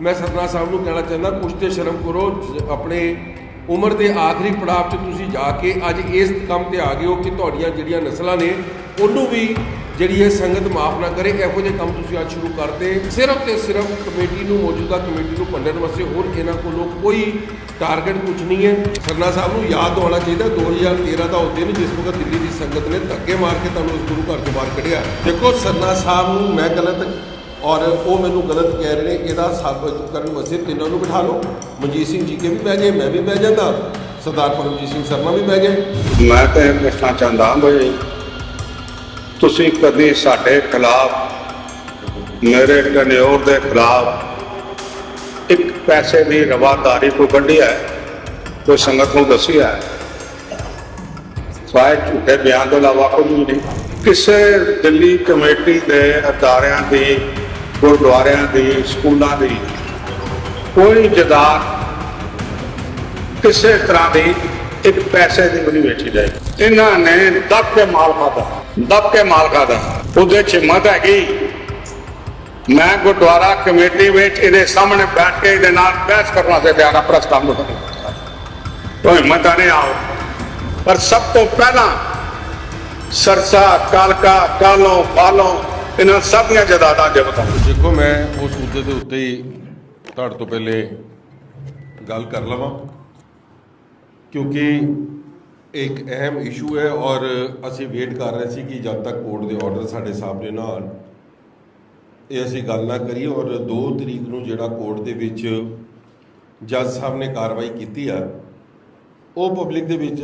ਮੈਂ ਸਰਨਾ ਸਾਹਿਬ ਨੂੰ ਕਹਿਣਾ ਚਾਹੁੰਦਾ, ਕੁਛ ਤੇ ਸ਼ਰਮ ਕਰੋ ਆਪਣੇ ਉਮਰ ਦੇ ਆਖਰੀ ਪੜਾਅ 'ਚ ਤੁਸੀਂ ਜਾ ਕੇ ਅੱਜ ਇਸ ਕੰਮ ਤੇ ਆ ਗਏ ਹੋ ਕਿ ਤੁਹਾਡੀਆਂ ਜਿਹੜੀਆਂ ਨਸਲਾਂ ਨੇ, ਉਹਨੂੰ ਵੀ ਜਿਹੜੀ ਇਹ ਸੰਗਤ ਮਾਫ ਨਾ ਕਰੇ, ਇਹੋ ਜਿਹੇ ਕੰਮ ਤੁਸੀਂ ਅੱਜ ਸ਼ੁਰੂ ਕਰਦੇ। ਸਿਰਫ ਤੇ ਸਿਰਫ ਕਮੇਟੀ ਨੂੰ, ਮੌਜੂਦਾ ਕਮੇਟੀ ਨੂੰ ਭੰਡਣ ਵਾਸਤੇ ਹੋਰ ਇਹਨਾਂ ਕੋਲੋਂ ਕੋਈ ਟਾਰਗੇਟ ਕੁਝ ਨਹੀਂ ਹੈ। ਸਰਨਾ ਸਾਹਿਬ ਨੂੰ ਯਾਦ ਦਿਵਾਉਣਾ ਚਾਹੀਦਾ 2013 ਦਾ ਉਹ ਦਿਨ ਜਿਸ ਵਕਤ ਦਿੱਲੀ ਦੀ ਸੰਗਤ ਨੇ ਧੱਕੇ ਮਾਰ ਕੇ ਤੁਹਾਨੂੰ ਇਸ ਗੁਰੂ ਘਰ ਤੋਂ ਬਾਹਰ ਕੱਢਿਆ। ਦੇਖੋ ਸਰਨਾ ਸਾਹਿਬ ਨੂੰ ਮੈਂ ਗਲਤ ਔਰ ਉਹ ਮੈਨੂੰ ਗਲਤ ਕਹਿ ਰਹੇ ਨੇ ਇਹਦਾ ਸਾਬਤ ਕਰਨ ਵਾਸਤੇ ਤਿੰਨਾਂ ਨੂੰ ਬਿਠਾ ਲਓ। ਮਨਜੀਤ ਸਿੰਘ ਜੀ ਕੇ ਵੀ ਬਹਿ ਗਏ ਮੈਂ ਵੀ ਬਹਿ ਜਾਂਦਾ। ਸਰਦਾਰ ਪਰਮਜੀਤ ਸਿੰਘ ਸਰਮਾ ਵੀ ਬਹਿ ਗਏ ਮੈਂ ਤਾਂ ਇਹ ਦੱਸਣਾ ਚਾਹੁੰਦਾ ਬਈ, ਤੁਸੀਂ ਕਦੇ ਸਾਡੇ ਖਿਲਾਫ, ਮੇਰੇ ਟਨਿਓਰ ਦੇ ਖਿਲਾਫ ਇੱਕ ਪੈਸੇ ਦੀ ਰਵਾਦਾਰੀ ਕੋਈ ਕੱਢਿਆ ਹੈ? ਕੋਈ ਸੰਗਤ ਨੂੰ ਦੱਸਿਆ ਹੈ? ਸਵਾਇ ਝੂਠੇ ਬਿਆਨ ਤੋਂ ਇਲਾਵਾ ਕੋਈ ਵੀ ਨਹੀਂ। ਕਿਸੇ ਦਿੱਲੀ ਕਮੇਟੀ ਦੇ ਅਦਾਰਿਆਂ ਦੀ ਗੁਰਦੁਆਰਿਆਂ ਦੀ, ਸਕੂਲਾਂ ਦੀ ਕੋਈ ਜਦਾਦ ਕਿਸੇ ਤਰ੍ਹਾਂ ਦੀ ਇੱਕ ਪੈਸੇ ਦੀ ਵੀ ਵੇਚੀ ਜਾਏ ਇਹਨਾਂ ਨੇ ਦੱਬ ਕੇ ਮਾਲ ਖਾਦਾ ਦੱਬ ਕੇ ਮਾਲ ਖਾਦਾ ਉਹਦੇ ਚ ਹਿੰਮਤ ਹੈਗੀ, ਮੈਂ ਗੁਰਦੁਆਰਾ ਕਮੇਟੀ ਵਿੱਚ ਇਹਦੇ ਸਾਹਮਣੇ ਬੈਠ ਕੇ ਇਹਦੇ ਨਾਲ ਬਹਿਸ ਕਰਨ ਵਾਸਤੇ ਤਿਆਰ ਹਾਂ ਪ੍ਰਸਤਾਵ ਨੂੰ ਕੋਈ ਹਿੰਮਤ ਨਹੀਂ ਆਓ। ਪਰ ਸਭ ਤੋਂ ਪਹਿਲਾਂ ਸਰਸਾ, ਕਾਲਕਾ, ਕਾਲੋਂ, ਬਾਲੋਂ ਇਹਨਾਂ ਸਭ ਦੀਆਂ ਜਦਾਦਾਂ ਜਬਤਾਂ ਦੇਖੋ, ਮੈਂ ਉਸ ਮੁੱਦੇ ਦੇ ਉੱਤੇ ਹੀ ਤੁਹਾਡੇ ਤੋਂ ਪਹਿਲੇ ਗੱਲ ਕਰ ਲਵਾਂ, ਕਿਉਂਕਿ ਇੱਕ ਅਹਿਮ ਇਸ਼ੂ ਹੈ ਔਰ ਅਸੀਂ ਵੇਟ ਕਰ ਰਹੇ ਸੀ ਕਿ ਜਦ ਤੱਕ ਕੋਰਟ ਦੇ ਆਰਡਰ ਸਾਡੇ ਸਾਹਮਣੇ ਨਾ ਆਉਣ। ਇਹ ਅਸੀਂ ਗੱਲ ਨਾ ਕਰੀਏ ਔਰ 2 ਤਰੀਕ ਨੂੰ ਜਿਹੜਾ ਕੋਰਟ ਦੇ ਵਿੱਚ ਜੱਜ ਸਾਹਿਬ ਨੇ ਕਾਰਵਾਈ ਕੀਤੀ ਆ, ਉਹ ਪਬਲਿਕ ਦੇ ਵਿੱਚ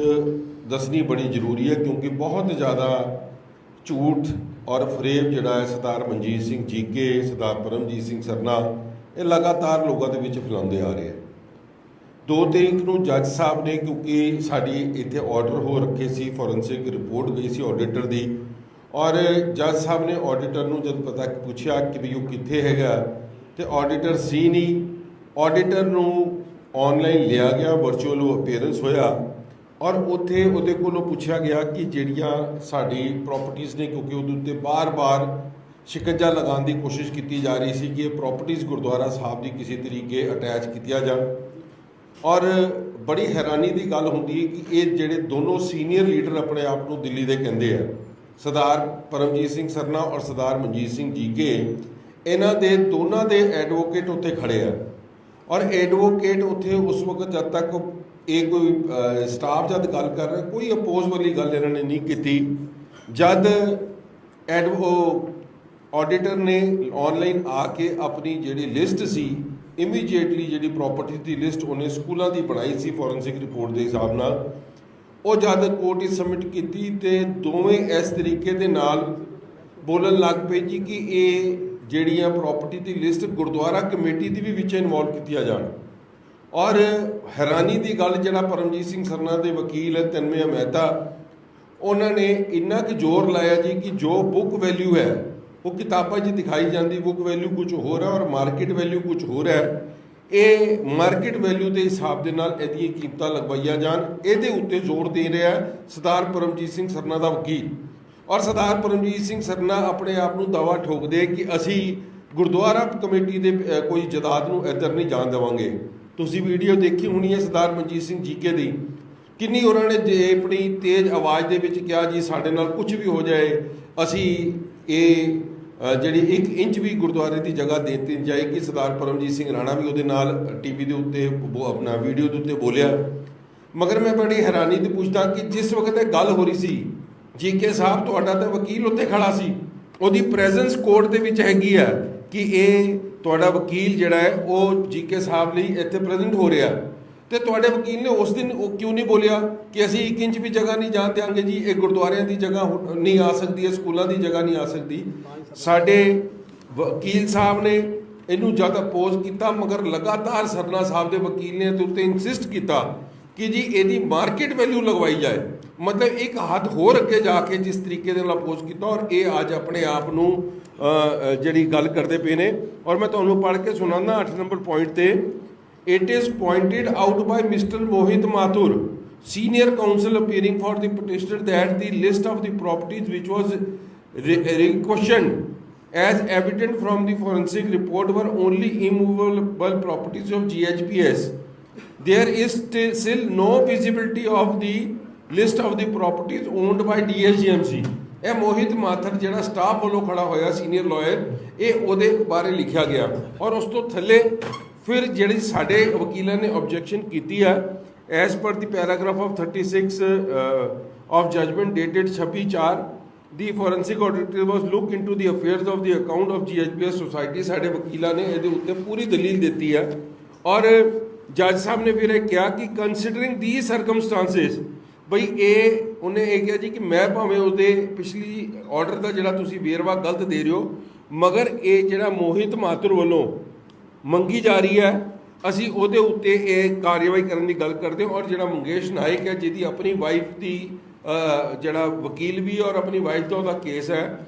ਦੱਸਣੀ ਬੜੀ ਜ਼ਰੂਰੀ ਹੈ ਕਿਉਂਕਿ ਬਹੁਤ ਜ਼ਿਆਦਾ ਝੂਠ ਔਰ ਫਰੇਬ ਜਿਹੜਾ ਹੈ ਸਰਦਾਰ ਮਨਜੀਤ ਸਿੰਘ ਜੀਕੇ ਸਰਦਾਰ ਪਰਮਜੀਤ ਸਿੰਘ ਸਰਨਾ, ਇਹ ਲਗਾਤਾਰ ਲੋਕਾਂ ਦੇ ਵਿੱਚ ਫੈਲਾਉਂਦੇ ਆ ਰਹੇ ਹੈ 2 ਤਰੀਕ ਨੂੰ ਜੱਜ ਸਾਹਿਬ ਨੇ, ਕਿਉਂਕਿ ਸਾਡੀ ਇੱਥੇ ਆਰਡਰ ਹੋ ਰੱਖੇ ਸੀ ਫੋਰੈਂਸਿਕ ਰਿਪੋਰਟ ਗਈ ਸੀ ਆਡੀਟਰ ਦੀ, ਔਰ ਜੱਜ ਸਾਹਿਬ ਨੇ ਆਡੀਟਰ ਨੂੰ ਜਦ ਪਤਾ ਪੁੱਛਿਆ ਕਿ ਵੀ ਉਹ ਕਿੱਥੇ ਹੈਗਾ, ਤੇ ਆਡੀਟਰ ਸੀ ਨਹੀਂ ਆਡੀਟਰ ਨੂੰ ਆਨਲਾਈਨ ਲਿਆ ਗਿਆ ਵਰਚੁਅਲ ਅਪੀਅਰੈਂਸ ਹੋਇਆ ਔਰ ਉੱਥੇ ਉਹਦੇ ਕੋਲੋਂ ਪੁੱਛਿਆ ਗਿਆ ਕਿ ਜਿਹੜੀਆਂ ਸਾਡੀ ਪ੍ਰਾਪਰਟੀਆਂ ਨੇ, ਕਿਉਂਕਿ ਉਹਦੇ ਉੱਤੇ ਬਾਰ-ਬਾਰ ਸ਼ਿਕੰਜਾ ਲਗਾਉਣ ਦੀ ਕੋਸ਼ਿਸ਼ ਕੀਤੀ ਜਾ ਰਹੀ ਸੀ ਕਿ ਇਹ ਪ੍ਰਾਪਰਟੀਆਂ ਗੁਰਦੁਆਰਾ ਸਾਹਿਬ ਦੀ ਕਿਸੇ ਤਰੀਕੇ ਅਟੈਚ ਕੀਤੀਆਂ ਜਾਣ। ਔਰ ਬੜੀ ਹੈਰਾਨੀ ਦੀ ਗੱਲ ਹੁੰਦੀ ਹੈ ਕਿ ਇਹ ਜਿਹੜੇ ਦੋਨੋਂ ਸੀਨੀਅਰ ਲੀਡਰ ਆਪਣੇ ਆਪ ਨੂੰ ਦਿੱਲੀ ਦੇ ਕਹਿੰਦੇ ਆ, ਸਰਦਾਰ ਪਰਮਜੀਤ ਸਿੰਘ ਸਰਨਾ ਔਰ ਸਰਦਾਰ ਮਨਜੀਤ ਸਿੰਘ ਜੀਕੇ, ਇਹਨਾਂ ਦੇ ਦੋਨਾਂ ਦੇ ਐਡਵੋਕੇਟ ਉੱਤੇ ਖੜੇ ਆ। ਔਰ ਐਡਵੋਕੇਟ ਉੱਥੇ ਉਸ ਵਕਤ ਜਦ ਤੱਕ ਇਹ ਕੋਈ ਸਟਾਫ ਜਦ ਗੱਲ ਕਰ ਰਿਹਾ, ਕੋਈ ਅਪੋਜ਼ ਵਾਲੀ ਗੱਲ ਇਹਨਾਂ ਨੇ ਨਹੀਂ ਕੀਤੀ। ਜਦ ਐਡਵੋ ਆਡੀਟਰ ਨੇ ਆਨਲਾਈਨ ਆ ਕੇ ਆਪਣੀ ਜਿਹੜੀ ਲਿਸਟ ਸੀ ਇਮੀਡੀਏਟਲੀ ਜਿਹੜੀ ਪ੍ਰਾਪਰਟੀ ਦੀ ਲਿਸਟ ਉਹਨੇ ਸਕੂਲਾਂ ਦੀ ਬਣਾਈ ਸੀ ਫੋਰੈਂਸਿਕ ਰਿਪੋਰਟ ਦੇ ਹਿਸਾਬ ਨਾਲ। ਉਹ ਜਦ ਕੋਰਟ ਹੀ ਸਬਮਿਟ ਕੀਤੀ ਤੇ ਦੋਵੇਂ ਇਸ ਤਰੀਕੇ ਦੇ ਨਾਲ ਬੋਲਣ ਲੱਗ ਪਏ ਜੀ ਕਿ ਇਹ ਜਿਹੜੀਆਂ ਪ੍ਰਾਪਰਟੀ ਦੀ ਲਿਸਟ ਗੁਰਦੁਆਰਾ ਕਮੇਟੀ ਦੀ ਵੀ ਵਿੱਚ ਇਨਵੋਲਵ ਕੀਤੀਆਂ ਜਾਣ। ਔਰ ਹੈਰਾਨੀ ਦੀ ਗੱਲ ਜਿਹੜਾ ਪਰਮਜੀਤ ਸਿੰਘ ਸਰਨਾ ਦੇ ਵਕੀਲ ਹੈ ਤਨਮਯ ਮਹਿਤਾ, ਉਹਨਾਂ ਨੇ ਇੰਨਾ ਕੁ ਜ਼ੋਰ ਲਾਇਆ ਜੀ ਕਿ ਜੋ ਬੁੱਕ ਵੈਲਿਊ ਹੈ, ਉਹ ਕਿਤਾਬਾਂ 'ਚ ਦਿਖਾਈ ਜਾਂਦੀ ਬੁੱਕ ਵੈਲਿਊ ਕੁਝ ਹੋਰ ਹੈ ਔਰ ਮਾਰਕੀਟ ਵੈਲਿਊ ਕੁਝ ਹੋਰ ਹੈ। ਇਹ ਮਾਰਕੀਟ ਵੈਲਿਊ ਦੇ ਹਿਸਾਬ ਦੇ ਨਾਲ ਇਹਦੀਆਂ ਕੀਮਤਾਂ ਲਗਵਾਈਆਂ ਜਾਣ, ਇਹਦੇ ਉੱਤੇ ਜ਼ੋਰ ਦੇ ਰਿਹਾ ਸਰਦਾਰ ਪਰਮਜੀਤ ਸਿੰਘ ਸਰਨਾ ਦਾ ਵਕੀਲ। ਔਰ ਸਰਦਾਰ ਪਰਮਜੀਤ ਸਿੰਘ ਸਰਨਾ ਆਪਣੇ ਆਪ ਨੂੰ ਦਾਵਾ ਠੋਕਦੇ ਕਿ ਅਸੀਂ ਗੁਰਦੁਆਰਾ ਕਮੇਟੀ ਦੇ ਕੋਈ ਜਦਾਦ ਨੂੰ ਇੱਧਰ ਨਹੀਂ ਜਾਣ ਦੇਵਾਂਗੇ। ਤੁਸੀਂ ਵੀਡੀਓ ਦੇਖੀ ਹੋਣੀ ਹੈ ਸਰਦਾਰ ਮਨਜੀਤ ਸਿੰਘ ਜੀਕੇ ਦੀ। ਕਿੰਨੀ ਉਹਨਾਂ ਨੇ ਜੇ ਆਪਣੀ ਤੇਜ਼ ਆਵਾਜ਼ ਦੇ ਵਿੱਚ ਕਿਹਾ ਜੀ ਸਾਡੇ ਨਾਲ ਕੁਝ ਵੀ ਹੋ ਜਾਏ, ਅਸੀਂ ਇਹ ਜਿਹੜੀ 1 ਇੰਚ ਵੀ ਗੁਰਦੁਆਰੇ ਦੀ ਜਗ੍ਹਾ ਦੇ ਦਿੱਤੀ ਜਾਏਗੀ ਸਰਦਾਰ ਪਰਮਜੀਤ ਸਿੰਘ ਰਾਣਾ ਵੀ ਉਹਦੇ ਨਾਲ ਟੀਵੀ ਦੇ ਉੱਤੇ ਉਹ ਆਪਣਾ ਵੀਡੀਓ ਦੇ ਉੱਤੇ ਬੋਲਿਆ। ਮਗਰ ਮੈਂ ਬੜੀ ਹੈਰਾਨੀ ਦੀ ਪੁੱਛਦਾ ਕਿ ਜਿਸ ਵਕਤ ਇਹ ਗੱਲ ਹੋ ਰਹੀ ਸੀ ਜੀਕੇ ਸਾਹਿਬ ਤੁਹਾਡਾ ਤਾਂ ਵਕੀਲ ਉੱਤੇ ਖੜਾ ਸੀ। ਉਹਦੀ ਪ੍ਰੈਜ਼ੈਂਸ ਕੋਰਟ ਦੇ ਵਿੱਚ ਹੈਗੀ ਆ ਕਿ ਇਹ ਤੁਹਾਡਾ ਵਕੀਲ ਜਿਹੜਾ ਹੈ, ਉਹ ਜੀਕੇ ਸਾਹਿਬ ਲਈ ਇੱਥੇ ਪ੍ਰੈਜ਼ੈਂਟ ਹੋ ਰਿਹਾ। ਤੇ ਤੁਹਾਡੇ ਵਕੀਲ ਨੇ ਉਸ ਦਿਨ ਉਹ ਕਿਉਂ ਨਹੀਂ ਬੋਲਿਆ ਕਿ ਅਸੀਂ 1 ਇੰਚ ਵੀ ਜਗ੍ਹਾ ਨਹੀਂ ਜਾਣ ਦਿਆਂਗੇ ਜੀ? ਇਹ ਗੁਰਦੁਆਰਿਆਂ ਦੀ ਜਗ੍ਹਾ ਨਹੀਂ ਆ ਸਕਦੀ ਹੈ ਸਕੂਲਾਂ ਦੀ ਜਗ੍ਹਾ ਨਹੀਂ ਆ ਸਕਦੀ। ਸਾਡੇ ਵਕੀਲ ਸਾਹਿਬ ਨੇ ਇਹਨੂੰ ਜਦ ਅਪੋਜ਼ ਕੀਤਾ, ਮਗਰ ਲਗਾਤਾਰ ਸਰਨਾ ਸਾਹਿਬ ਦੇ ਵਕੀਲ ਨੇ ਇਹਦੇ ਉੱਤੇ ਇਨਸਿਸਟ ਕੀਤਾ ਕਿ ਜੀ ਇਹਦੀ ਮਾਰਕੀਟ ਵੈਲਿਊ ਲਗਵਾਈ ਜਾਏ ਮਤਲਬ ਇੱਕ ਹੱਦ ਹੋਰ ਅੱਗੇ ਜਾ ਕੇ ਜਿਸ ਤਰੀਕੇ ਦੇ ਨਾਲ ਅਪੋਜ਼ ਕੀਤਾ ਔਰ ਇਹ ਅੱਜ ਆਪਣੇ ਆਪ ਨੂੰ ਅ, ਅ, ਜਿਹੜੀ ਗੱਲ ਕਰਦੇ ਪਏ ਨੇ ਔਰ ਮੈਂ ਤੁਹਾਨੂੰ ਪੜ੍ਹ ਕੇ ਸੁਣਾਉਂਦਾ 8 ਨੰਬਰ ਪੁਆਇੰਟ ਤੇ It is pointed out by Mr. Mohit Mathur, senior counsel appearing for the petitioner that the list of the properties which was re- requestioned as evident from the forensic report were only immovable properties of GHPS. There is still still no visibility of the list of the properties owned by DSGMC. ਇਹ ਮੋਹਿਤ ਮਾਥਰ ਜਿਹੜਾ staff ਵੱਲੋਂ ਖੜਾ ਹੋਇਆ senior lawyer ਇਹ ਉਹਦੇ ਬਾਰੇ ਲਿਖਿਆ ਗਿਆ ਔਰ ਉਸ ਤੋਂ ਥੱਲੇ ਫਿਰ ਜਿਹੜੀ ਸਾਡੇ ਵਕੀਲਾਂ ਨੇ ਆਬਜੈਕਸ਼ਨ ਕੀਤੀ ਹੈ as per the paragraph of 36 of judgment dated 26 4 the forensic auditor was look into the affairs of the account of GHPS society ਸਾਡੇ ਵਕੀਲਾਂ ਨੇ ਇਹਦੇ ਉੱਤੇ ਪੂਰੀ ਦਲੀਲ ਦਿੱਤੀ ਹੈ ਔਰ ਜੱਜ ਸਾਹਿਬ ਨੇ ਫਿਰ ਇਹ ਕਿਹਾ ਕਿ ਕੰਸੀਡਰਿੰਗ ਦੀ ਸਰਕਮਸਟੈਂਸਸ ਬਈ ਇਹ ਉਹਨੇ ਇਹ ਕਿਹਾ ਜੀ ਕਿ ਮੈਂ ਭਾਵੇਂ ਉਹਦੇ ਪਿਛਲੀ ਆਰਡਰ ਦਾ ਜਿਹੜਾ ਤੁਸੀਂ ਵੇਰਵਾ ਗਲਤ ਦੇ ਰਹੇ ਹੋ, ਮਗਰ ਇਹ ਜਿਹੜਾ ਮੋਹਿਤ ਮਾਤਰ ਵੱਲੋਂ ਮੰਗੀ ਜਾ ਰਹੀ ਹੈ, ਅਸੀਂ ਉਹਦੇ ਉੱਤੇ ਇਹ ਕਾਰਵਾਈ ਕਰਨ ਦੀ ਗੱਲ ਕਰਦੇ ਹਾਂ ਔਰ ਜਿਹੜਾ ਮੰਗੇਸ਼ ਨਾਇਕ ਹੈ, ਜਿਹਦੀ ਆਪਣੀ ਵਾਈਫ ਦੀ ਜਿਹੜਾ ਵਕੀਲ ਵੀ ਔਰ ਆਪਣੀ ਵਾਈਫ ਦਾ ਉਹਦਾ ਕੇਸ ਹੈ,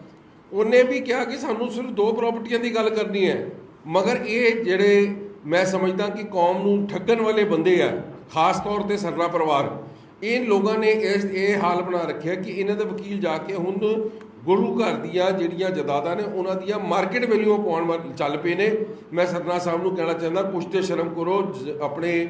ਉਹਨੇ ਵੀ ਕਿਹਾ ਕਿ ਸਾਨੂੰ ਸਿਰਫ ਦੋ ਪ੍ਰਾਪਰਟੀਆਂ ਦੀ ਗੱਲ ਕਰਨੀ ਹੈ, ਮਗਰ ਇਹ ਜਿਹੜੇ ਮੈਂ ਸਮਝਦਾ ਕਿ ਕੌਮ ਨੂੰ ਠੱਗਣ ਵਾਲੇ ਬੰਦੇ ਆ, ਖਾਸ ਤੌਰ ਤੇ ਸਰਨਾ ਪਰਿਵਾਰ। ਇਹ ਲੋਕਾਂ ਨੇ ਇਸ, ਇਹ ਹਾਲ ਬਣਾ ਰੱਖਿਆ ਕਿ ਇਹਨਾਂ ਦੇ ਵਕੀਲ ਜਾ ਕੇ ਹੁਣ ਗੁਰੂ ਘਰ ਦੀਆਂ ਜਿਹੜੀਆਂ ਜਾਇਦਾਦਾਂ ਨੇ, ਉਹਨਾਂ ਦੀਆਂ ਮਾਰਕੀਟ ਵੈਲਿਊ ਪਾਉਣ ਵੱਲ ਚੱਲ ਪਏ ਨੇ। ਮੈਂ ਸਰਨਾ ਸਾਹਿਬ ਨੂੰ ਕਹਿਣਾ ਚਾਹੁੰਦਾ, ਕੁਛ ਤੇ ਸ਼ਰਮ ਕਰੋ, ਜ- ਆਪਣੇ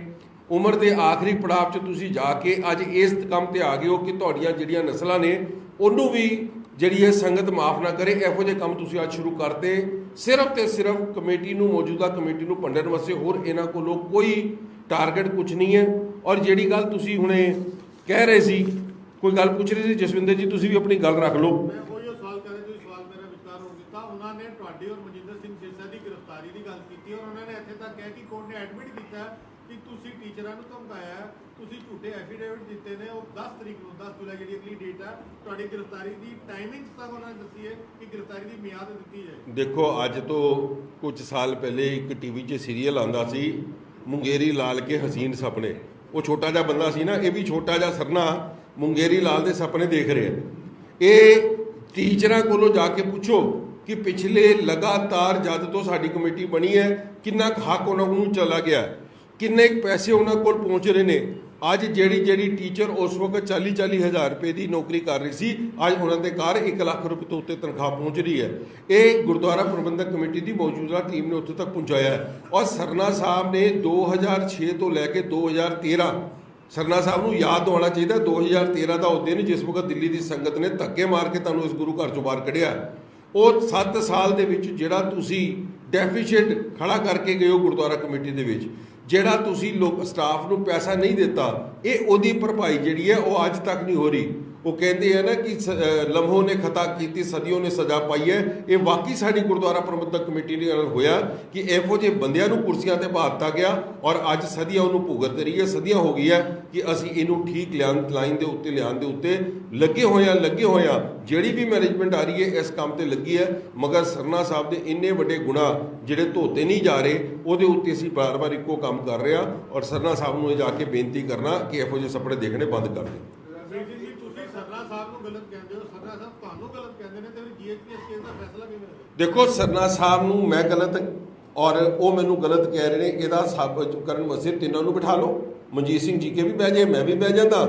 ਉਮਰ ਦੇ ਆਖਰੀ ਪੜਾਅ 'ਚ ਤੁਸੀਂ ਜਾ ਕੇ ਅੱਜ ਇਸ ਕੰਮ ਤੇ ਆ ਗਏ ਹੋ ਕਿ ਤੁਹਾਡੀਆਂ ਜਿਹੜੀਆਂ ਨਸਲਾਂ ਨੇ, ਉਹਨੂੰ ਵੀ ਜਿਹੜੀ ਇਹ ਸੰਗਤ ਮਾਫ ਨਾ ਕਰੇ, ਇਹੋ ਜਿਹੇ ਕੰਮ ਤੁਸੀਂ ਅੱਜ ਸ਼ੁਰੂ ਕਰਤੇ। ਸਿਰਫ ਤੇ ਸਿਰਫ ਕਮੇਟੀ ਨੂੰ, ਮੌਜੂਦਾ ਕਮੇਟੀ ਨੂੰ ਭੰਡਣ ਵਾਸਤੇ ਹੋਰ ਇਹਨਾਂ ਕੋਲੋਂ ਕੋਈ ਟਾਰਗੇਟ ਕੁਝ ਨਹੀਂ ਹੈ। ਔਰ ਜਿਹੜੀ ਗੱਲ ਤੁਸੀਂ ਹੁਣੇ ਕਹਿ ਰਹੇ ਸੀ, ਕੋਈ ਗੱਲ ਪੁੱਛ ਰਹੇ ਸੀ? ਜਸਵਿੰਦਰ ਜੀ, ਤੁਸੀਂ ਵੀ ਆਪਣੀ ਗੱਲ ਰੱਖ ਲਓ। ਮੈਂ ਉਹ ਸਵਾਲ ਕਰ ਤੁਸੀਂ ਸਵਾਲ ਮੇਰਾ ਵਿਚਾਰ ਹੋ ਦਿੱਤਾ। ਉਹਨਾਂ ਨੇ ਤੁਹਾਡੀ ਔਰ ਮਨਜਿੰਦਰ ਸਿੰਘ ਸਿਰਸਾ ਦੀ ਗ੍ਰਿਫਤਾਰੀ ਦੀ ਗੱਲ ਕੀਤੀ ਔਰ ਉਹਨਾਂ ਨੇ ਇੱਥੇ ਤੱਕ ਕਿਹਾ ਕਿ ਕੋਰਟ ਨੇ ਐਡਮਿਟ ਕੀਤਾ ਕਿ ਤੁਸੀਂ ਟੀਚਰਾਂ ਨੂੰ ਧਮਕਾਇਆ ਤੁਸੀਂ ਝੂਠੇ ਐਫੀਡੇਵਿਟ ਦਿੱਤੇ ਨੇ, ਉਹ 10 ਤਰੀਕ ਨੂੰ 10 ਜੁਲਾਈ ਜਿਹੜੀ ਅਗਲੀ ਡੇਟ ਹੈ ਤੁਹਾਡੀ ਗ੍ਰਿਫਤਾਰੀ ਦੀ ਟਾਈਮਿੰਗਸ ਤੱਕ ਉਹਨਾਂ ਨੇ ਦੱਸੀ ਹੈ ਕਿ ਗ੍ਰਿਫਤਾਰੀ ਦੀ ਮਿਆਦ ਦਿੱਤੀ ਜਾਏ ਦੇਖੋ, ਅੱਜ ਤੋਂ ਕੁਝ ਸਾਲ ਪਹਿਲੇ ਇੱਕ ਟੀਵੀ 'ਚ ਸੀਰੀਅਲ ਆਂਦਾ ਸੀ, ਮੁੰਗੇਰੀ ਲਾਲ ਕੇ ਹਸੀਨ ਸੁਪਨੇ। ਉਹ ਛੋਟਾ ਜਿਹਾ ਬੰਦਾ ਸੀ ਨਾ, ਇਹ ਵੀ ਛੋਟਾ ਜਿਹਾ ਸਰਨਾ, ਮੁੰਗੇਰੀ ਲਾਲ ਦੇ ਸੁਪਨੇ ਦੇਖ ਰਿਹਾ। ਇਹ ਟੀਚਰਾਂ ਕੋਲੋਂ ਜਾ ਕੇ ਪੁੱਛੋ ਕਿ ਪਿਛਲੇ ਲਗਾਤਾਰ ਜਦ ਤੋਂ ਸਾਡੀ ਕਮੇਟੀ ਬਣੀ ਹੈ, ਕਿੰਨਾ ਕੁ ਹੱਕ ਉਹਨਾਂ ਨੂੰ ਚਲਾ ਗਿਆ? ਕਿੰਨੇ ਕੁ ਪੈਸੇ ਉਹਨਾਂ ਕੋਲ ਪਹੁੰਚ ਰਹੇ ਨੇ? ਅੱਜ ਜਿਹੜੀ ਜਿਹੜੀ ਟੀਚਰ ਉਸ ਵਕਤ 40 40 ਹਜ਼ਾਰ ਰੁਪਏ ਦੀ ਨੌਕਰੀ ਕਰ ਰਹੀ ਸੀ, ਅੱਜ ਉਹਨਾਂ ਦੇ ਘਰ 1 ਲੱਖ ਰੁਪਏ ਤੋਂ ਉੱਤੇ ਤਨਖਾਹ ਪਹੁੰਚ ਰਹੀ ਹੈ। ਇਹ ਗੁਰਦੁਆਰਾ ਪ੍ਰਬੰਧਕ ਕਮੇਟੀ ਦੀ ਮੌਜੂਦਾ ਟੀਮ ਨੇ ਉੱਥੇ ਤੱਕ ਪਹੁੰਚਾਇਆ ਹੈ। ਔਰ ਸਰਨਾ ਸਾਹਿਬ ਨੇ 2006 ਤੋਂ ਲੈ ਕੇ 2013 ਸਰਨਾ ਸਾਹਿਬ ਨੂੰ ਯਾਦ ਦਿਵਾਉਣਾ ਚਾਹੀਦਾ 2013 ਦਾ ਉਹ ਦਿਨ ਜਿਸ ਵਕਤ ਦਿੱਲੀ ਦੀ ਸੰਗਤ ਨੇ ਧੱਕੇ ਮਾਰ ਕੇ ਤੁਹਾਨੂੰ ਇਸ ਗੁਰੂ ਘਰ ਚੋਂ ਬਾਹਰ ਕੱਢਿਆ ਉਹ 7 ਸਾਲ ਦੇ ਵਿੱਚ ਜਿਹੜਾ ਤੁਸੀਂ ਡੈਫੀਸ਼ੀਟ ਖੜਾ ਕਰਕੇ ਗਏ ਹੋ ਗੁਰਦੁਆਰਾ ਕਮੇਟੀ ਦੇ ਵਿੱਚ ਜਿਹੜਾ ਤੁਸੀਂ ਲੋਕ ਸਟਾਫ ਨੂੰ ਪੈਸਾ ਨਹੀਂ ਦਿੱਤਾ, ਇਹ ਉਹਦੀ ਭਰਪਾਈ ਜਿਹੜੀ ਹੈ ਉਹ ਅੱਜ ਤੱਕ ਨਹੀਂ ਹੋ ਰਹੀ। ਉਹ ਕਹਿੰਦੇ ਆ ਨਾ ਕਿ ਸ- ਅਹ ਨੇ ਖਤਾ ਕੀਤੀ, ਸਦੀਆਂ ਨੇ ਸਜ਼ਾ ਪਾਈ ਹੈ। ਇਹ ਵਾਕਈ ਸਾਡੀ ਗੁਰਦੁਆਰਾ ਪ੍ਰਬੰਧਕ ਕਮੇਟੀ ਦੇ ਨਾਲ ਹੋਇਆ ਕਿ ਇਹੋ ਜਿਹੇ ਬੰਦਿਆਂ ਨੂੰ ਕੁਰਸੀਆਂ ਤੇ ਭਾਤਾ ਗਿਆ ਔਰ ਅੱਜ ਸਦੀਆਂ ਉਹਨੂੰ ਭੁਗਤ ਰਹੀ ਹੈ। ਸਦੀਆਂ ਹੋ ਗਈ ਹੈ ਕਿ ਅਸੀਂ ਇਹਨੂੰ ਠੀਕ ਲਿਆਉਣ, ਲਾਈਨ ਦੇ ਉੱਤੇ ਲਿਆਉਣ ਦੇ ਉੱਤੇ ਲੱਗੇ ਹੋਏ ਆ ਲੱਗੇ ਹੋਏ ਆ ਜਿਹੜੀ ਵੀ ਮੈਨੇਜਮੈਂਟ ਆ ਰਹੀ ਹੈ, ਇਸ ਕੰਮ ਤੇ ਲੱਗੀ ਹੈ। ਮਗਰ ਸਰਨਾ ਸਾਹਿਬ ਦੇ ਇੰਨੇ ਵੱਡੇ ਗੁਨਾਹ ਜਿਹੜੇ ਧੋਤੇ ਨਹੀਂ ਜਾ ਰਹੇ, ਉਹਦੇ ਉੱਤੇ ਅਸੀਂ ਬਾਰ-ਬਾਰ ਇੱਕੋ ਕੰਮ ਕਰ ਰਹੇ ਆ ਔਰ ਸਰਨਾ ਸਾਹਿਬ ਨੂੰ ਇਹ ਜਾ ਕੇ ਬੇਨਤੀ ਕਰਨਾ ਕਿ ਇਹੋ ਜਿਹੇ ਸੁਪਨੇ ਦੇਖਣੇ ਬੰਦ ਕਰ ਦੇ ਗਲਤ ਕਹਿੰਦੇ ਹੋ ਸਰਨਾ ਸਾਹਿਬ ਤੁਹਾਨੂੰ ਗਲਤ ਕਹਿੰਦੇ ਨੇ ਤੇ ਫਿਰ ਜੀਐਚਪੀਐਸ ਕੇਸ ਦਾ ਫੈਸਲਾ ਕਿਵੇਂ ਹੋਵੇਗਾ ਦੇਖੋ ਸਰਨਾ ਸਾਹਿਬ ਨੂੰ ਮੈਂ ਗਲਤ ਔਰ ਉਹ ਮੈਨੂੰ ਗਲਤ ਕਹਿ ਰਹੇ ਨੇ, ਇਹਦਾ ਸਾਬਤ ਕਰਨ ਵਾਸਤੇ ਤਿੰਨਾਂ ਨੂੰ ਬਿਠਾ ਲਓ। ਮਨਜੀਤ ਸਿੰਘ ਜੀ ਕੇ ਵੀ ਬਹਿ ਜਾਏ, ਮੈਂ ਵੀ ਬਹਿ ਜਾਂਦਾ।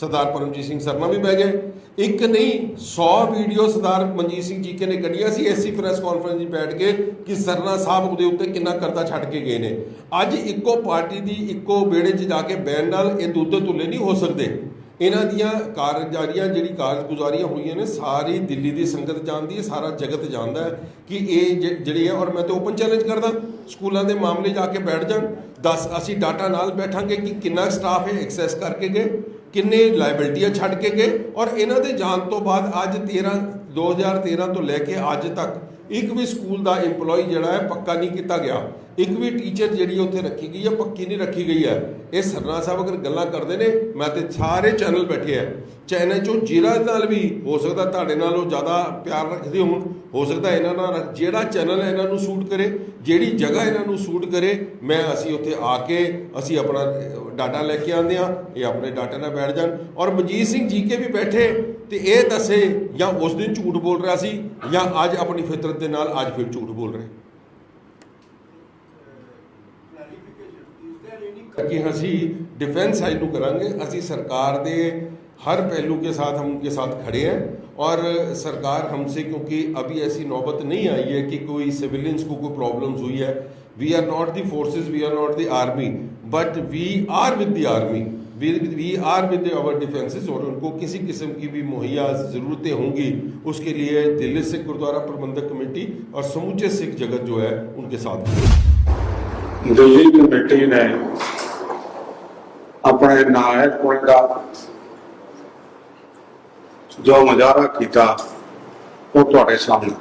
ਸਰਦਾਰ ਪਰਮਜੀਤ ਸਿੰਘ ਸਰਨਾ ਵੀ ਬਹਿ ਜਾਏ। ਇੱਕ ਨਹੀਂ 100 ਵੀਡੀਓ ਸਰਦਾਰ ਮਨਜੀਤ ਸਿੰਘ ਜੀ ਕੇ ਨੇ ਕੱਢੀਆਂ ਸੀ, ਐਸੀ ਪ੍ਰੈਸ ਕਾਨਫਰੰਸ 'ਚ ਬੈਠ ਕੇ ਕਿ ਸਰਨਾ ਸਾਹਿਬ ਉਹਦੇ ਉੱਤੇ ਕਿੰਨਾ ਕਰਜ਼ਾ ਛੱਡ ਕੇ ਗਏ ਨੇ। ਅੱਜ ਇੱਕੋ ਪਾਰਟੀ ਦੀ ਇੱਕੋ ਬੇੜੇ 'ਚ ਜਾ ਕੇ ਬੈਨ ਨਾਲ ਇਹ ਦੁੱਧ ਤੁੱਲੇ ਨਹੀਂ ਹੋ ਸਕਦੇ। ਇਹਨਾਂ ਦੀਆਂ ਕਾਰਜਾਰੀਆਂ ਜਿਹੜੀ ਕਾਰਜਗੁਜ਼ਾਰੀਆਂ ਹੋਈਆਂ ਨੇ, ਸਾਰੀ ਦਿੱਲੀ ਦੀ ਸੰਗਤ ਜਾਣਦੀ ਹੈ, ਸਾਰਾ ਜਗਤ ਜਾਣਦਾ ਹੈ ਕਿ ਇਹ ਜਿਹੜੀ ਹੈ ਔਰ ਮੈਂ ਤੇ ਓਪਨ ਚੈਲੰਜ ਕਰਦਾ, ਸਕੂਲਾਂ ਦੇ ਮਾਮਲੇ ਜਾ ਕੇ ਬੈਠ ਜਾਣ, ਦੱਸ ਅਸੀਂ ਡਾਟਾ ਨਾਲ ਬੈਠਾਂਗੇ ਕਿ ਕਿੰਨਾ ਸਟਾਫ ਹੈ ਐਕਸੈਸ ਕਰਕੇ ਗਏ, ਕਿੰਨੇ ਲਾਇਬਿਲਟੀਆਂ ਛੱਡ ਕੇ ਗਏ, ਔਰ ਇਹਨਾਂ ਦੇ ਜਾਣ ਤੋਂ ਬਾਅਦ ਅੱਜ 13 2013 ਤੋਂ ਲੈ ਕੇ ਅੱਜ ਤੱਕ ਇੱਕ ਵੀ ਸਕੂਲ ਦਾ EMPLOYE ਜਿਹੜਾ ਹੈ ਪੱਕਾ ਨਹੀਂ ਕੀਤਾ ਗਿਆ। ਇੱਕ ਵੀ ਟੀਚਰ ਜਿਹੜੀ ਉੱਥੇ ਰੱਖੀ ਗਈ ਹੈ, ਪੱਕੀ ਨਹੀਂ ਰੱਖੀ ਗਈ ਹੈ। ਇਹ ਸਰਨਾ ਸਾਹਿਬ ਅਗਰ ਗੱਲਾਂ ਕਰਦੇ ਨੇ, ਮੈਂ ਤੇ ਸਾਰੇ ਚੈਨਲ ਬੈਠੇ ਆ। ਚੈਨਲ ਚੋਂ ਜਿਹੜਾ ਨਾਲ ਵੀ ਹੋ ਸਕਦਾ ਤੁਹਾਡੇ ਨਾਲੋਂ ਜ਼ਿਆਦਾ ਪਿਆਰ ਰੱਖਦੇ ਹੋਣ, ਹੋ ਸਕਦਾ ਇਹਨਾਂ ਨਾਲ ਜਿਹੜਾ ਚੈਨਲ ਇਹਨਾਂ ਨੂੰ ਸੂਟ ਕਰੇ, ਜਿਹੜੀ ਜਗ੍ਹਾ ਇਹਨਾਂ ਨੂੰ ਸੂਟ ਕਰੇ, ਮੈਂ ਅਸੀਂ ਉੱਥੇ ਆ ਕੇ ਅਸੀਂ ਆਪਣਾ ਡਾਟਾ ਲੈ ਕੇ ਆਉਂਦੇ ਆ ਇਹ ਆਪਣੇ ਡਾਟਾ ਨਾਲ ਬੈਠ ਜਾਣ। ਔਰ ਮਨਜੀਤ ਸਿੰਘ ਜੀ ਕੇ ਵੀ ਬੈਠੇ ਤੇ ਇਹ ਦੱਸੇ ਜਾਂ ਉਸ ਦਿਨ ਝੂਠ ਬੋਲ ਰਿਹਾ ਸੀ ਜਾਂ ਅੱਜ ਆਪਣੀ ਫਿਤਰਤ ਦੇ ਨਾਲ ਅੱਜ ਫਿਰ ਝੂਠ ਬੋਲ ਰਿਹਾ कि ਅਸੀਂ डिफेंस साइड ਨੂੰ ਕਰਾਂਗੇ ਅਸੀਂ ਸਰਕਾਰ ਦੇ हर पहलू के साथ हम उनके साथ खड़े हैं और सरकार हमसे क्योंकि अभी ऐसी नौबत नहीं आई है कि कोई सिविलियंस को कोई प्रॉब्लम्स हुई है we are not the forces we are not the army but we are with the army we are with our defences और उनको किसी किस्म की भी मुहैया ज़रूरतें होंगी, उसके लिए दिल्ली सिख गुरुद्वारा प्रबंधक कमेटी और समूचे सिख जगत जो है, उनके साथ दिल्ली कमेटी ने अपने नायक का जो मुजाहरा किया, वो थोड़े सामने।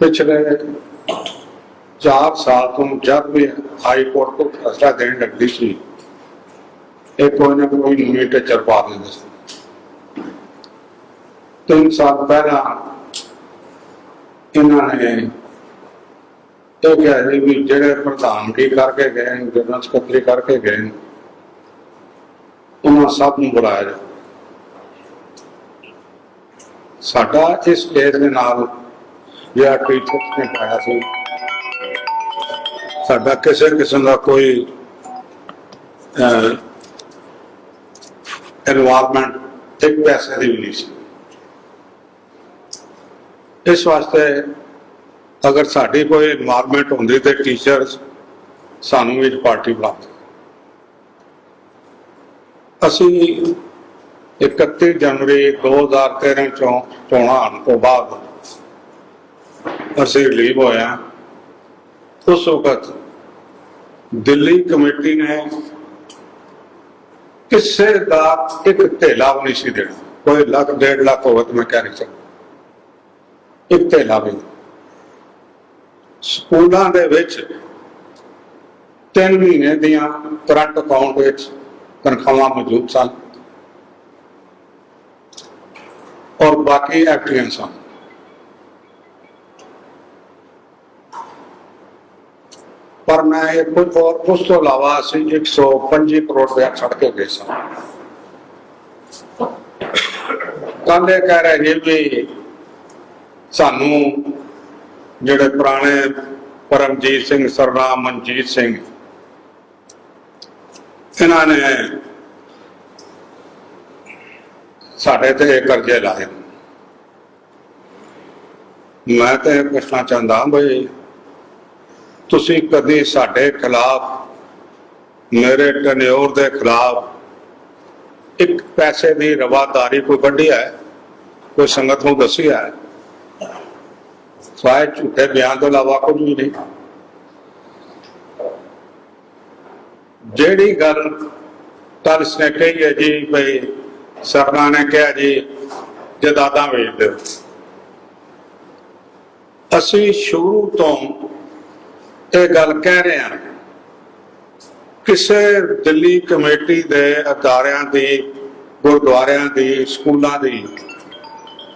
पिछले चार साल तुम जब भी हाई कोर्ट को फैसला देने लगती थी ਇਹ ਕੋਈ ਨਾ ਕੋਈ ਨਵੀਂ ਟੀਚਰ ਪਾ ਦਿੰਦੇ ਸੀ। ਤਿੰਨ ਸਾਲ ਪਹਿਲਾਂ ਇਹਨਾਂ ਨੇ ਇਹ ਕਿਹਾ ਜੀ ਵੀ ਜਿਹੜੇ ਪ੍ਰਧਾਨਗੀ ਕਰਕੇ ਗਏ ਨੇ, ਜਨਰਲ ਸਕੱਤਰੀ ਕਰਕੇ ਗਏ ਨੇ, ਉਹਨਾਂ ਸਭ ਨੂੰ ਬੁਲਾਇਆ ਜਾਏ ਸਾਡਾ ਇਸ ਕੇਸ ਦੇ ਨਾਲ ਜਿਹੜਾ ਟੀਚਰ ਨੇ ਪਾਇਆ ਸੀ, ਸਾਡਾ ਕਿਸੇ ਕਿਸਮ ਦਾ ਕੋਈ ਇਨਵੋਲਵਮੈਂਟ ਇੱਕ ਪੈਸੇ ਦੀ ਵੀ ਨਹੀਂ ਸੀ। ਇਸ ਵਾਸਤੇ ਅਗਰ ਸਾਡੀ ਕੋਈ ਇਨਵਾਇਰਨਮੈਂਟ ਹੁੰਦੀ ਤੇ ਟੀਚਰਸ ਸਾਨੂੰ ਵੀ ਪਾਰਟੀ ਬੁਲਾਉਂਦੇ। ਅਸੀਂ 31 ਜਨਵਰੀ 2013 ਚੋਂ ਚੋਣਾਂ ਆਉਣ ਤੋਂ ਬਾਅਦ ਅਸੀਂ ਰਿਲੀਵ ਹੋਇਆ ਉਸ ਵਕਤ ਦਿੱਲੀ ਕਮੇਟੀ ਨੇ ਕਿਸੇ ਦਾ ਇੱਕ ਢੇਲਾ ਵੀ ਨਹੀਂ ਸੀ ਦੇਣਾ। ਕੋਈ ਲੱਖ, ਡੇਢ ਲੱਖ ਹੋਵੇ ਤਾਂ ਮੈਂ ਕਹਿ ਨਹੀਂ ਸਕਦਾ। ਇੱਕ ਢੇਲਾ ਵੀ ਸਕੂਲਾਂ ਦੇ ਵਿੱਚ ਤਿੰਨ ਮਹੀਨੇ ਦੀਆਂ ਕਰੰਟ ਅਕਾਊਂਟ ਵਿੱਚ ਤਨਖਾਹਾਂ ਮੌਜੂਦ ਸਨ। ਔਰ ਬਾਕੀ ਐਕਟੀਆਂ ਸਨ। ਪਰ ਮੈਂ ਇਹ ਕੁਝ ਹੋਰ ਉਸ ਤੋਂ ਇਲਾਵਾ ਅਸੀਂ 125 ਕਰੋੜ ਰੁਪਇਆ ਛੱਡ ਕੇ ਗਏ ਸਾਂ। ਕੱਲ੍ਹ ਇਹ ਕਹਿ ਰਹੇ ਜੀ ਵੀ ਸਾਨੂੰ ਜਿਹੜੇ ਪੁਰਾਣੇ ਪਰਮਜੀਤ ਸਿੰਘ ਸਰਨਾਮ ਮਨਜੀਤ ਸਿੰਘ, ਇਹਨਾਂ ਨੇ ਸਾਡੇ ਤੇ ਕਰਜ਼ੇ ਲਾਏ। ਮੈਂ ਤਾਂ ਇਹ ਪੁੱਛਣਾ ਚਾਹੁੰਦਾ ਬਈ ਤੁਸੀਂ ਕਦੀ ਸਾਡੇ ਖਿਲਾਫ, ਮੇਰੇ ਟਨਿਓਰ ਦੇ ਖਿਲਾਫ ਇੱਕ ਪੈਸੇ ਦੀ ਰਵਾਦਾਰੀ ਕੋਈ ਕੱਢੀ ਹੈ? ਕੋਈ ਸੰਗਤ ਨੂੰ ਦੱਸੀ ਹੈ? ਸਵਾਏ ਝੂਠੇ ਬਿਆਨ ਤੋਂ ਇਲਾਵਾ ਕੁਝ ਵੀ ਨਹੀਂ। ਜਿਹੜੀ ਗੱਲ ਤਰਸ ਨੇ ਕਹੀ ਹੈ ਜੀ ਭਈ ਸਰਨਾ ਨੇ ਕਿਹਾ ਜੀ, ਜਦਾਦਾਂ ਵੇਚ ਦਿਓ। ਅਸੀਂ ਸ਼ੁਰੂ ਤੋਂ ਇਹ ਗੱਲ ਕਹਿ ਰਹੇ ਹਾਂ। ਕਿਸੇ ਦਿੱਲੀ ਕਮੇਟੀ ਦੇ ਅਦਾਰਿਆਂ ਦੀ, ਗੁਰਦੁਆਰਿਆਂ ਦੀ, ਸਕੂਲਾਂ ਦੀ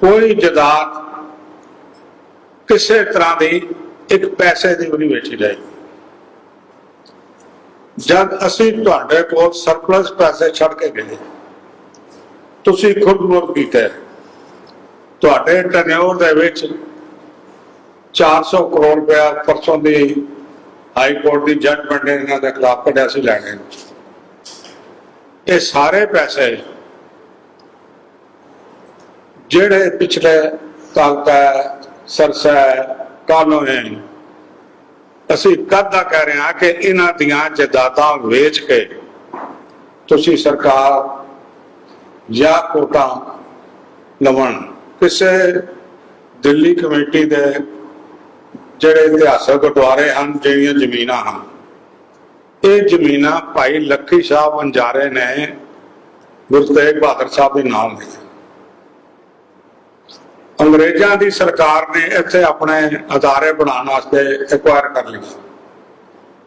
ਕੋਈ ਜਦਾਦ ਕਿਸੇ ਤਰ੍ਹਾਂ ਦੀ ਇੱਕ ਪੈਸੇ ਦੀ ਵੀ ਵੇਚੀ ਜਾਏਗੀ। ਜਦ ਅਸੀਂ ਤੁਹਾਡੇ ਕੋਲ ਸਰਪਲਸ ਪੈਸੇ ਛੱਡ ਕੇ ਗਏ, ਤੁਸੀਂ ਖੁਦ ਮੁਰਦ ਕੀਤਾ ਤੁਹਾਡੇ ਟਨਿਓਰ ਦੇ ਵਿੱਚ 400 ਕਰੋੜ ਰੁਪਇਆ ਪਰਸੋਂ ਦੀ ਹਾਈ ਕੋਰਟ ਦੀ ਜੱਜਮੈਂਟ ਨੇ ਇਹਨਾਂ ਦੇ ਖਿਲਾਫ ਕੱਢਿਆ ਸੀ, ਲੈਣੇ ਨੂੰ। ਇਹ ਸਾਰੇ ਪੈਸੇ ਜਿਹੜੇ ਪਿਛਲੇ ਤਾਲਕਾ ਸਰਸਾ ਕਾਲੋਂ ਅਸੀਂ ਕਦ ਦਾ ਕਹਿ ਰਹੇ ਹਾਂ ਕਿ ਇਹਨਾਂ ਦੀਆਂ ਜਾਇਦਾਦਾਂ ਵੇਚ ਕੇ ਤੁਸੀਂ ਸਰਕਾਰ ਜਾਂ ਕੋਟਾ ਲਵਣ ਕਿਸੇ ਦਿੱਲੀ ਕਮੇਟੀ ਦੇ ਜਿਹੜੇ ਇਤਿਹਾਸਕ ਗੁਰਦੁਆਰੇ ਹਨ, ਜਿਹੜੀਆਂ ਜ਼ਮੀਨਾਂ ਹਨ। ਇਹ ਜ਼ਮੀਨਾਂ ਭਾਈ ਲੱਖੀ ਸਾਹਿਬ ਅੰਜਾਰੇ ਨੇ ਗੁਰੂ ਤੇਗ ਬਹਾਦਰ ਸਾਹਿਬ ਦੇ ਨਾਮ ਲਈਆਂ ਅੰਗਰੇਜ਼ਾਂ ਦੀ ਸਰਕਾਰ ਨੇ ਇੱਥੇ ਆਪਣੇ ਅਦਾਰੇ ਬਣਾਉਣ ਵਾਸਤੇ ਐਕਵਾਇਰ ਕਰ ਲਈ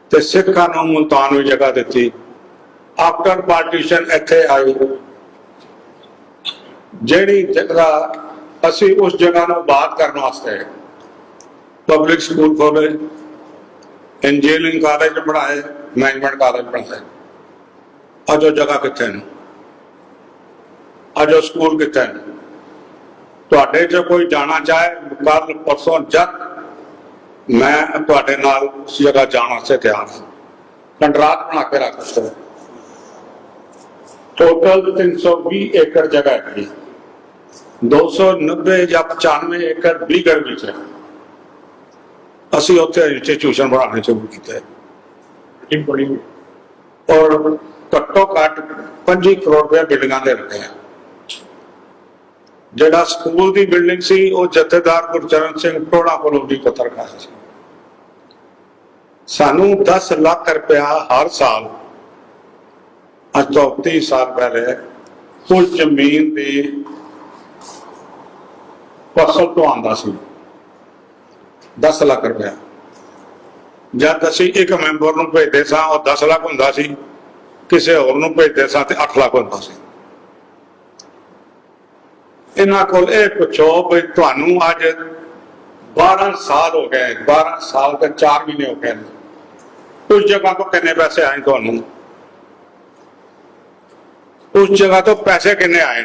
ਤੇ ਸਿੱਖਾਂ ਨੂੰ ਮੁਲਤਾਨ ਵਿੱਚ ਜਗ੍ਹਾ ਦਿੱਤੀ। ਆਫਟਰ ਪਾਰਟੀਸ਼ਨ ਇੱਥੇ ਆਈ। ਜਿਹੜੀ ਜਗ੍ਹਾ ਅਸੀਂ ਉਸ ਜਗ੍ਹਾ ਨੂੰ ਬਾਤ ਕਰਨ ਵਾਸਤੇ ਪਬਲਿਕ ਸਕੂਲ ਖੋਲੇ ਇੰਜੀਨੀਅਰਿੰਗ ਕਾਲਜ ਬਣਾਏ ਮੈਨੇਜਮੈਂਟ ਕਾਲਜ ਬਣਾਏ ਅੱਜ ਉਹ ਜਗ੍ਹਾ ਕਿੱਥੇ ਨੇ ਅੱਜ ਉਹ ਸਕੂਲ ਕਿੱਥੇ ਨੇ ਤੁਹਾਡੇ ਚ ਕੋਈ ਜਾਣਾ ਚਾਹੇ ਕੱਲ ਪਰਸੋਂ ਜਦ ਮੈਂ ਤੁਹਾਡੇ ਨਾਲ ਉਸ ਜਗ੍ਹਾ ਜਾਣ ਵਾਸਤੇ ਤਿਆਰ ਹਾਂ ਕੰਟਰਾਕਟ ਬਣਾ ਕੇ ਰੱਖ ਦਿੱਤਾ ਟੋਟਲ 320 ਏਕੜ ਜਗ੍ਹਾ ਹੈ ਜੀ 290 ਜਾਂ 95 ਏਕੜ ਬੀਗੜ ਵਿੱਚ ਹੈ ਅਸੀਂ ਉੱਥੇ ਇੰਸਟੀਚਿਊਸ਼ਨ ਬਣਾਉਣੇ ਸ਼ੁਰੂ ਕੀਤਾ। ਇਹ ਬੜੀ ਔਰ ਘੱਟੋ ਘੱਟ 25 ਕਰੋੜ ਰੁਪਏ ਬਿਲਡਿੰਗਾਂ ਦੇ ਰੱਖੇ ਆ। ਜਿਹੜਾ ਸਕੂਲ ਦੀ ਬਿਲਡਿੰਗ ਸੀ ਉਹ ਜਥੇਦਾਰ ਗੁਰਚਰਨ ਸਿੰਘ ਟੋੜਾ ਕੋਲੋਂ ਦੀ ਪੱਤਰਕਾਰ ਸੀ। ਸਾਨੂੰ 10 ਲੱਖ ਰੁਪਇਆ ਹਰ ਸਾਲ ਅੱਜ ਤੋਂ 30 ਸਾਲ ਪਹਿਲੇ ਕੁਝ ਜ਼ਮੀਨ ਦੀ ਫਸਲ ਤੋਂ ਆਉਂਦਾ ਸੀ। 10 ਲੱਖ ਰੁਪਇਆ। ਜਦ ਅਸੀਂ ਇੱਕ ਮੈਂਬਰ ਨੂੰ ਭੇਜਦੇ ਸਾਂ, ਉਹ 10 ਲੱਖ ਹੁੰਦਾ ਸੀ। ਕਿਸੇ ਹੋਰ ਨੂੰ ਭੇਜਦੇ ਸਾਂ ਤੇ 8 ਲੱਖ ਹੁੰਦਾ ਸੀ। ਇਹਨਾਂ ਕੋਲ ਇਹ ਪੁੱਛੋ ਵੀ ਤੁਹਾਨੂੰ ਅੱਜ 12 ਸਾਲ ਹੋ ਗਏ 12 ਸਾਲ ਤੇ 4 ਮਹੀਨੇ ਹੋ ਗਏ। ਨੇ। ਉਸ ਜਗ੍ਹਾ ਤੋਂ ਕਿੰਨੇ ਪੈਸੇ ਆਏ ਤੁਹਾਨੂੰ? ਉਸ ਜਗ੍ਹਾ ਤੋਂ ਪੈਸੇ ਕਿੰਨੇ ਆਏ?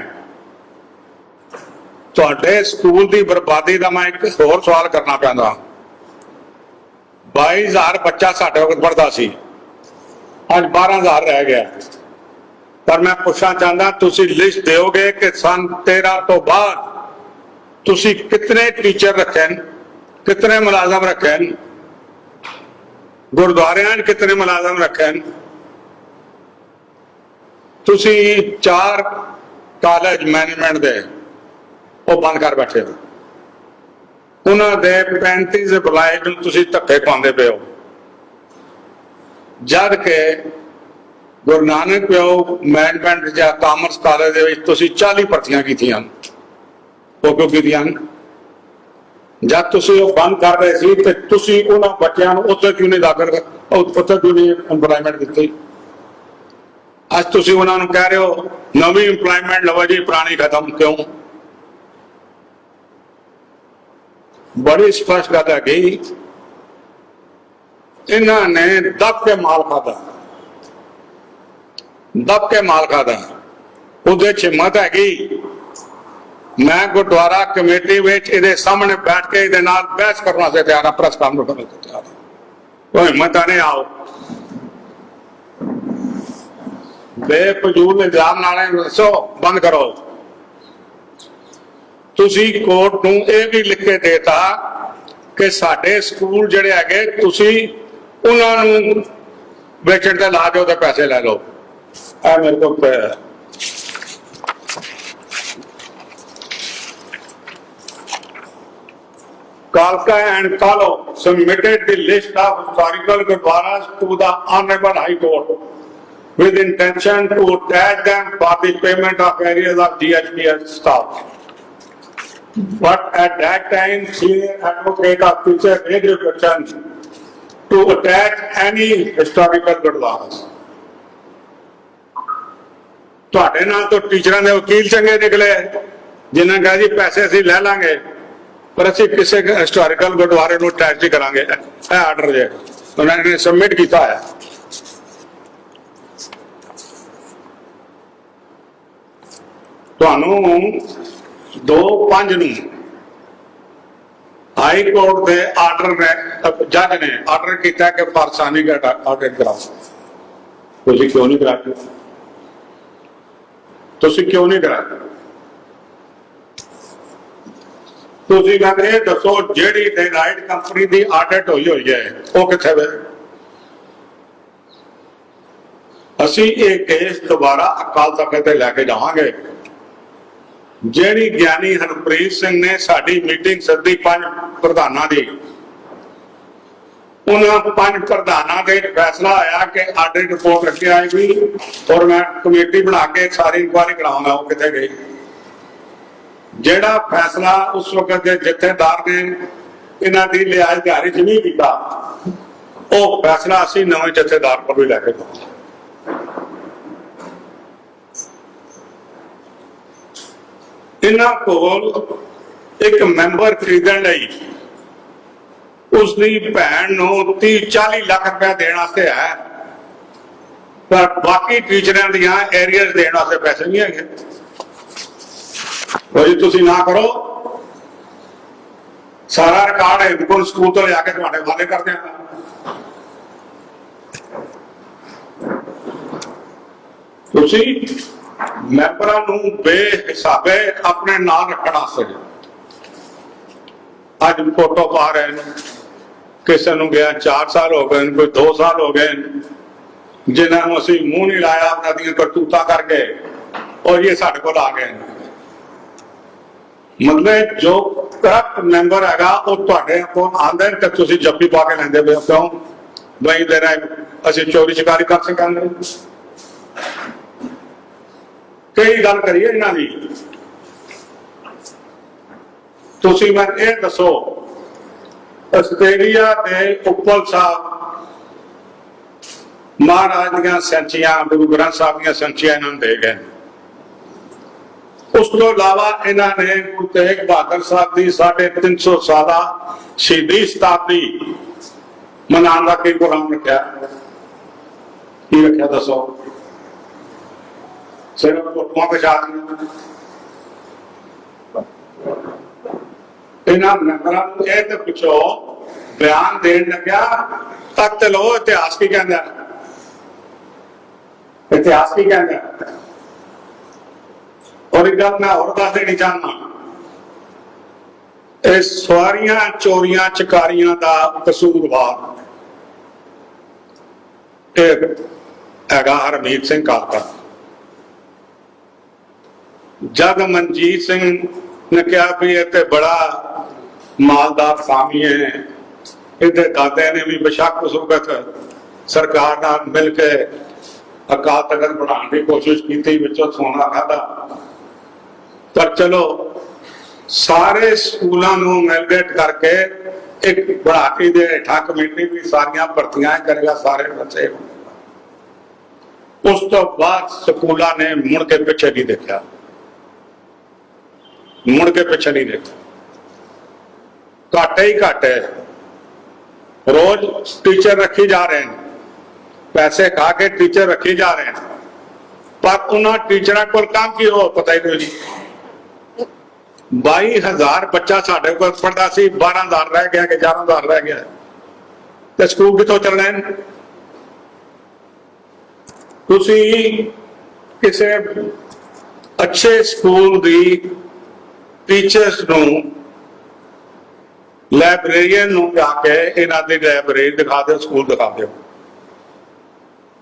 ਤੁਹਾਡੇ ਸਕੂਲ ਦੀ ਬਰਬਾਦੀ ਦਾ ਮੈਂ ਇੱਕ ਹੋਰ ਸਵਾਲ ਕਰਨਾ ਪੈਂਦਾ 22000 ਬੱਚਾ ਸਾਡੇ ਵਕਤ ਪੜਦਾ ਸੀ। ਅੱਜ 12000 ਰਹਿ ਗਿਆ। ਪਰ ਮੈਂ ਪੁੱਛਣਾ ਚਾਹੁੰਦਾ, ਤੁਸੀਂ ਲਿਸਟ ਦਿਓਗੇ ਕਿ ਸਨ 13 ਤੋਂ ਬਾਅਦ ਤੁਸੀਂ ਕਿਤਨੇ ਟੀਚਰ ਰੱਖੇ ਨੇ? ਕਿਤਨੇ ਮੁਲਾਜ਼ਮ ਰੱਖੇ ਨੇ? ਗੁਰਦੁਆਰਿਆਂ 'ਚ ਕਿਤਨੇ ਮੁਲਾਜ਼ਮ ਰੱਖੇ ਨੇ? ਤੁਸੀਂ ਚਾਰ ਕਾਲਜ ਮੈਨੇਜਮੈਂਟ ਦੇ ਉਹ ਬੰਦ ਕਰ ਬੈਠੇ ਹੋ। ਉਹਨਾਂ ਦੇ 35 EMPLOYEE ਨੂੰ ਤੁਸੀਂ ਧੱਕੇ ਖਾਂਦੇ ਪਏ ਹੋ। ਜਦ ਕਿ ਗੁਰੂ ਨਾਨਕ ਪਿਓ ਮੈਨੇਜਮੈਂਟ ਜਾਂ ਕਾਮਰਸ ਕਾਲਜ ਦੇ ਵਿੱਚ ਤੁਸੀਂ 40 ਭਰਤੀਆਂ ਕੀਤੀਆਂ। ਉਹ ਕਿਉਂ ਕੀਤੀਆਂ? ਜਦ ਤੁਸੀਂ ਉਹ ਬੰਦ ਕਰ ਰਹੇ ਸੀ ਤੇ ਤੁਸੀਂ ਉਹਨਾਂ ਬੱਚਿਆਂ ਨੂੰ ਉੱਥੇ ਕਿਉਂ ਨਹੀਂ ਦਾਖਲ ਕਰ ਉੱਥੇ ਕਿਉਂ ਨਹੀਂ EMPLOYMENT ਦਿੱਤੀ? ਅੱਜ ਤੁਸੀਂ ਉਹਨਾਂ ਨੂੰ ਕਹਿ ਰਹੇ ਹੋ, ਨਵੀਂ EMPLOYMENT ਲਵੋ ਜੀ, ਪੁਰਾਣੀ ਖਤਮ ਕਿਉਂ? ਬੜੀ ਸਪਸ਼ਟ ਗੱਲ ਹੈ ਕਿ ਇਹਨਾਂ ਨੇ ਦੱਬ ਕੇ ਮਾਲ ਖਾਦਾ ਦੱਬ ਕੇ ਮਾਲ ਖਾਦਾ ਉਹਦੇ ਚ ਹਿੰਮਤ ਹੈਗੀ ਮੈਂ ਗੁਰਦੁਆਰਾ ਕਮੇਟੀ ਵਿੱਚ ਇਹਦੇ ਸਾਹਮਣੇ ਬੈਠ ਕੇ ਇਹਦੇ ਨਾਲ ਬਹਿਸ ਕਰਨ ਵਾਸਤੇ ਤਿਆਰ ਹਾਂ, ਪ੍ਰੈਸ ਕਾਨਫਰੰਸ ਕਰਨ ਵਾਸਤੇ ਤਿਆਰ ਹਾਂ। ਉਹ ਹਿੰਮਤ ਨਹੀਂ ਆਓ। ਬੇਫਜ਼ੂਲ ਇਲਜ਼ਾਮ ਨਾਲੇ ਦੱਸੋ, ਬੰਦ ਕਰੋ। ਤੁਸੀਂ ਕੋਰਟ ਨੂੰ ਇਹ ਵੀ ਲਿਖ ਕੇ ਦੇਤਾ ਕਿ ਸਾਡੇ ਸਕੂਲ ਜਿਹੜੇ ਹੈਗੇ ਤੁਸੀਂ ਉਹਨਾਂ ਨੂੰ ਵੇਚਣ ਤੇ ਲਾ ਦਿਓ ਤੇ ਪੈਸੇ ਲੈ ਲਓ ਆ ਮੇਰੇ ਕੋਲ ਪਿਆ ਹੈ। Kalka and Kalo submitted the list of historical Gurdwaras to the Honorable High Court with intention to attach them for the payment of areas of GHPS staff. But at that time, she advocate of future regression to attack any historical good laws. ਤੁਹਾਡੇ ਨਾਲ ਤੋਂ ਟੀਚਰਾਂ ਦੇ ਵਕੀਲ ਚੰਗੇ ਨਿਕਲੇ ਜਿਨ੍ਹਾਂ ਕਹਾ ਜੀ ਪੈਸੇ ਅਸੀਂ ਲੈ ਲਾਂਗੇ ਪਰ ਅਸੀਂ ਕਿਸੇ ਹਿਸਟੋਰੀਕਲ ਗੁਰਦੁਆਰੇ ਨੂੰ ਅਟੈਚ ਨਹੀਂ ਕਰਾਂਗੇ ਇਹ ਆਰਡਰ ਜੇ ਉਹਨਾਂ ਨੇ ਸਬਮਿਟ ਕੀਤਾ ਹੈ ਤੁਹਾਨੂੰ 2-5 ਨੂੰ। ਹਾਈ ਕੋਰਟ ਦੇ ਆਰਡਰ ਨੇ, ਜੱਜ ਨੇ ਆਰਡਰ ਕੀਤਾ ਕਿ ਫਰਸਾਨੀ ਦਾ ਆਡਿਟ ਕਰਾਓ। ਤੁਸੀਂ ਕਿਉਂ ਨਹੀਂ ਕਰਾते ਤੁਸੀਂ ਕਿਉਂ ਨਹੀਂ ਕਰਾते ਤੁਸੀਂ ਕਹਿੰਦੇ ਇਹ ਦੱਸੋ, ਜਿਹੜੀ ਦੇ ਕੰਪਨੀ ਦੀ ਆਡਿਟ ਹੋਈ ਹੋਈ ਹੈ, ਉਹ ਕਿੱਥੇ ਵੇ? ਅਸੀਂ ਇਹ ਕੇਸ ਦੁਬਾਰਾ ਅਕਾਲ ਤਖਤ ਤੇ ਲੈ ਕੇ ਜਾਵਾਂਗੇ। ਜਿਹੜੀ ਗਿਆਨੀ ਹਰਪ੍ਰੀਤ ਸਿੰਘ ਨੇ ਸਾਡੀ ਮੀਟਿੰਗ ਸੱਦੀ ਪੰਜ ਪ੍ਰਧਾਨਾਂ ਦੀ। ਉਹਨਾਂ ਪੰਜ ਪ੍ਰਧਾਨਾਂ ਦੇ ਫੈਸਲਾ ਆਇਆ ਕਿ ਆਡਿਟ ਰਿਪੋਰਟ ਰੱਖੀ ਆਏਗੀ ਔਰ ਮੈਂ ਕਮੇਟੀ ਬਣਾ ਕੇ ਸਾਰੀ ਇਨਕੁਆਇਰੀ ਕਰਾਉਂਗਾ ਉਹ ਕਿੱਥੇ ਗਈ। ਜਿਹੜਾ ਫੈਸਲਾ ਉਸ ਵਕਤ ਦੇ ਜਥੇਦਾਰ ਨੇ ਇਹਨਾਂ ਦੀ ਲਿਆਜ ਦਿਹਾੜੀ ਚ ਨਹੀਂ ਕੀਤਾ, ਉਹ ਫੈਸਲਾ ਅਸੀਂ ਨਵੇਂ ਜਥੇਦਾਰ ਕੋਲ ਵੀ ਲੈ ਕੇ ਜਾਵਾਂਗੇ। ਇਹਨਾਂ ਕੋਲ ਇੱਕ ਮੈਂਬਰ ਖਰੀਦਣ ਲਈ ਉਸ ਦੀ ਭੈਣ ਨੂੰ 30 40 ਲੱਖ ਰੁਪਏ ਦੇਣ ਵਾਸਤੇ ਹੈ। ਪਰ ਬਾਕੀ ਟੀਚਰਾਂ ਦੀਆਂ ਏਰੀਅਸ ਦੇਣ ਵਾਸਤੇ ਪੈਸੇ ਨਹੀਂ ਹੈਗੇ। ਉਹ ਤੁਸੀਂ ਨਾ ਕਰੋ। ਸਾਰਾ ਰਿਕਾਰਡ ਹੈ ਸਕੂਲ ਤੋਂ ਲਿਆ ਕੇ ਤੁਹਾਡੇ ਵਾਲੇ ਕਰ ਦਿਆਂਗਾ। ਤੁਸੀਂ ਮੈਂਬਰਾਂ ਨੂੰ ਬੇਹਿਸਾਬੇ ਆਪਣੇ ਨਾਂ ਰੱਖਣ ਵਾਸਤੇ ਅੱਜ ਫੋਟੋ ਪਾ ਰਹੇ ਨੇ। ਕਿਸੇ ਨੂੰ ਗਿਆ 4 ਸਾਲ ਹੋ ਗਏ ਕੋਈ 2 ਸਾਲ ਹੋ ਗਏ ਜਿਨ੍ਹਾਂ ਨੂੰ ਅਸੀਂ ਮੂੰਹ ਨਹੀਂ ਲਾਇਆ, ਉਹਨਾਂ ਦੀਆਂ ਕਰਤੂਤਾਂ ਕਰਕੇ ਔਰ ਇਹ ਸਾਡੇ ਕੋਲ ਆ ਗਏ ਮਤਲਬ ਜੋ ਕਰਪਟ ਮੈਂਬਰ ਹੈਗਾ, ਉਹ ਤੁਹਾਡੇ ਕੋਲ ਆਂਦੇ ਤੇ ਤੁਸੀਂ ਜੱਫੀ ਪਾ ਕੇ ਲੈਂਦੇ ਪਏ ਹੋ। ਕਿਉਂ? ਬਈ ਦੇ ਅਸੀਂ ਚੋਰੀ ਸ਼ਿਕਾਰੀ ਕਰ ਸਕਾਂਗੇ। ਕਈ ਗੱਲ ਕਰੀਏ ਇਹਨਾਂ ਦੀ? ਤੁਸੀਂ ਮੈਂ ਇਹ ਦੱਸੋ, ਆਸਟ੍ਰੇਲੀਆ ਦੇ ਉਪਲ ਸਾਹਿਬ, ਮਹਾਰਾਜ ਦੀਆਂ ਸੰਚੀਆਂ, ਗੁਰੂ ਗ੍ਰੰਥ ਸਾਹਿਬ ਦੀਆਂ ਸੰਚੀਆਂ ਇਹਨਾਂ ਨੂੰ ਦੇ ਗਏ। ਉਸ ਤੋਂ ਇਲਾਵਾ ਇਹਨਾਂ ਨੇ ਗੁਰੂ ਤੇਗ ਬਹਾਦਰ ਸਾਹਿਬ ਦੀ 350 ਸਾਲਾ ਸ਼ਹੀਦੀ ਸ਼ਤਾਬਦੀ ਮਨਾਉਣ ਦਾ ਕੀ ਪ੍ਰੋਗਰਾਮ ਰੱਖਿਆ? ਕੀ ਰੱਖਿਆ ਦੱਸੋ? ਸਿਰਫ ਫੋਟੋਆਂ ਵਿਚਾ ਇਹਨਾਂ ਮੈਂਬਰਾਂ ਨੂੰ ਇਹ ਤੇ ਪੁੱਛੋ, ਬਿਆਨ ਦੇਣ ਲੱਗਿਆ, ਤਖਤ ਲੋ ਇਤਿਹਾਸ ਕੀ ਕਹਿੰਦਾ? ਇਤਿਹਾਸ ਕੀ ਕਹਿੰਦਾ? ਔਰ ਇੱਕ ਗੱਲ ਮੈਂ ਹੋਰ ਦੱਸ ਦੇਣੀ ਚਾਹੁੰਦਾ। ਇਹ ਸਵਾਰੀਆਂ, ਚੋਰੀਆਂ, ਚਕਾਰੀਆਂ ਦਾ ਕਸੂਰਵਾਰ ਇਹ ਹੈਗਾ ਹਰਮੀਤ ਸਿੰਘ ਕਾਲਕਾ। ਜਦ ਮਨਜੀਤ ਸਿੰਘ ਨੇ ਕਿਹਾ ਵੀ ਇਹ ਤੇ ਬੜਾ ਮਾਲਦਾਰ ਸਾਮੀ ਹੈ ਇਹਦੇ ਦਾਦੇ ਨੇ ਵੀ ਬਸ਼ੱਕ ਸੁਗਤ ਸਰਕਾਰ ਨਾਲ ਮਿਲ ਕੇ ਅਕਾਲ ਤਖਤ ਬਣਾਉਣ ਦੀ ਕੋਸ਼ਿਸ਼ ਕੀਤੀ, ਵਿੱਚੋਂ ਸੋਨਾ ਖਾਦਾ ਪਰ ਚਲੋ, ਸਾਰੇ ਸਕੂਲਾਂ ਨੂੰ ਮੈਲਗੇਟ ਕਰਕੇ ਇੱਕ ਬੜਾਕੀ ਦੇ ਹੇਠਾਂ ਕਮੇਟੀ ਵੀ ਸਾਰੀਆਂ ਭਰਤੀਆਂ ਕਰੇਗਾ, ਸਾਰੇ ਬੱਚੇ। ਉਸ ਤੋਂ ਬਾਅਦ ਸਕੂਲਾਂ ਨੇ ਮੁੜ ਕੇ ਪਿੱਛੇ ਨਹੀਂ ਦੇਖਿਆ। ਮੁੜ ਕੇ ਪਿੱਛੇ ਨਹੀਂ ਦੇਖੋ। ਘਾਟੇ ਹੀ ਘਾਟੇ ਰੋਜ਼ ਟੀਚਰ ਰੱਖੀ ਜਾ ਰਹੇ ਨੇ। ਪੈਸੇ ਖਾ ਕੇ ਟੀਚਰ ਰੱਖੀ ਜਾ ਰਹੇ ਨੇ। ਪਰ ਉਹਨਾਂ ਟੀਚਰਾਂ ਕੋਲ ਕੰਮ ਕੀ ਹੋ, ਪਤਾ ਹੀ ਨਹੀਂ। 22000 ਬੱਚਾ ਸਾਡੇ ਕੋਲ ਪੜਦਾ ਸੀ 12000 ਰਹਿ ਗਿਆ ਕਿ 11000 ਰਹਿ ਗਿਆ। ਤੇ ਸਕੂਲ ਕਿੱਥੋਂ ਚੱਲਣਾ ਨੇ? ਤੁਸੀਂ ਕਿਸੇ ਅੱਛੇ ਸਕੂਲ ਦੀ ਟੀਚਰਸ ਨੂੰ ਲਾਇਬ੍ਰੇਰੀਅਨ ਨੂੰ ਜਾ ਕੇ ਇਹਨਾਂ ਦੀ ਲਾਇਬ੍ਰੇਰੀ ਦਿਖਾ ਦਿਓ ਸਕੂਲ ਦਿਖਾ ਦਿਓ।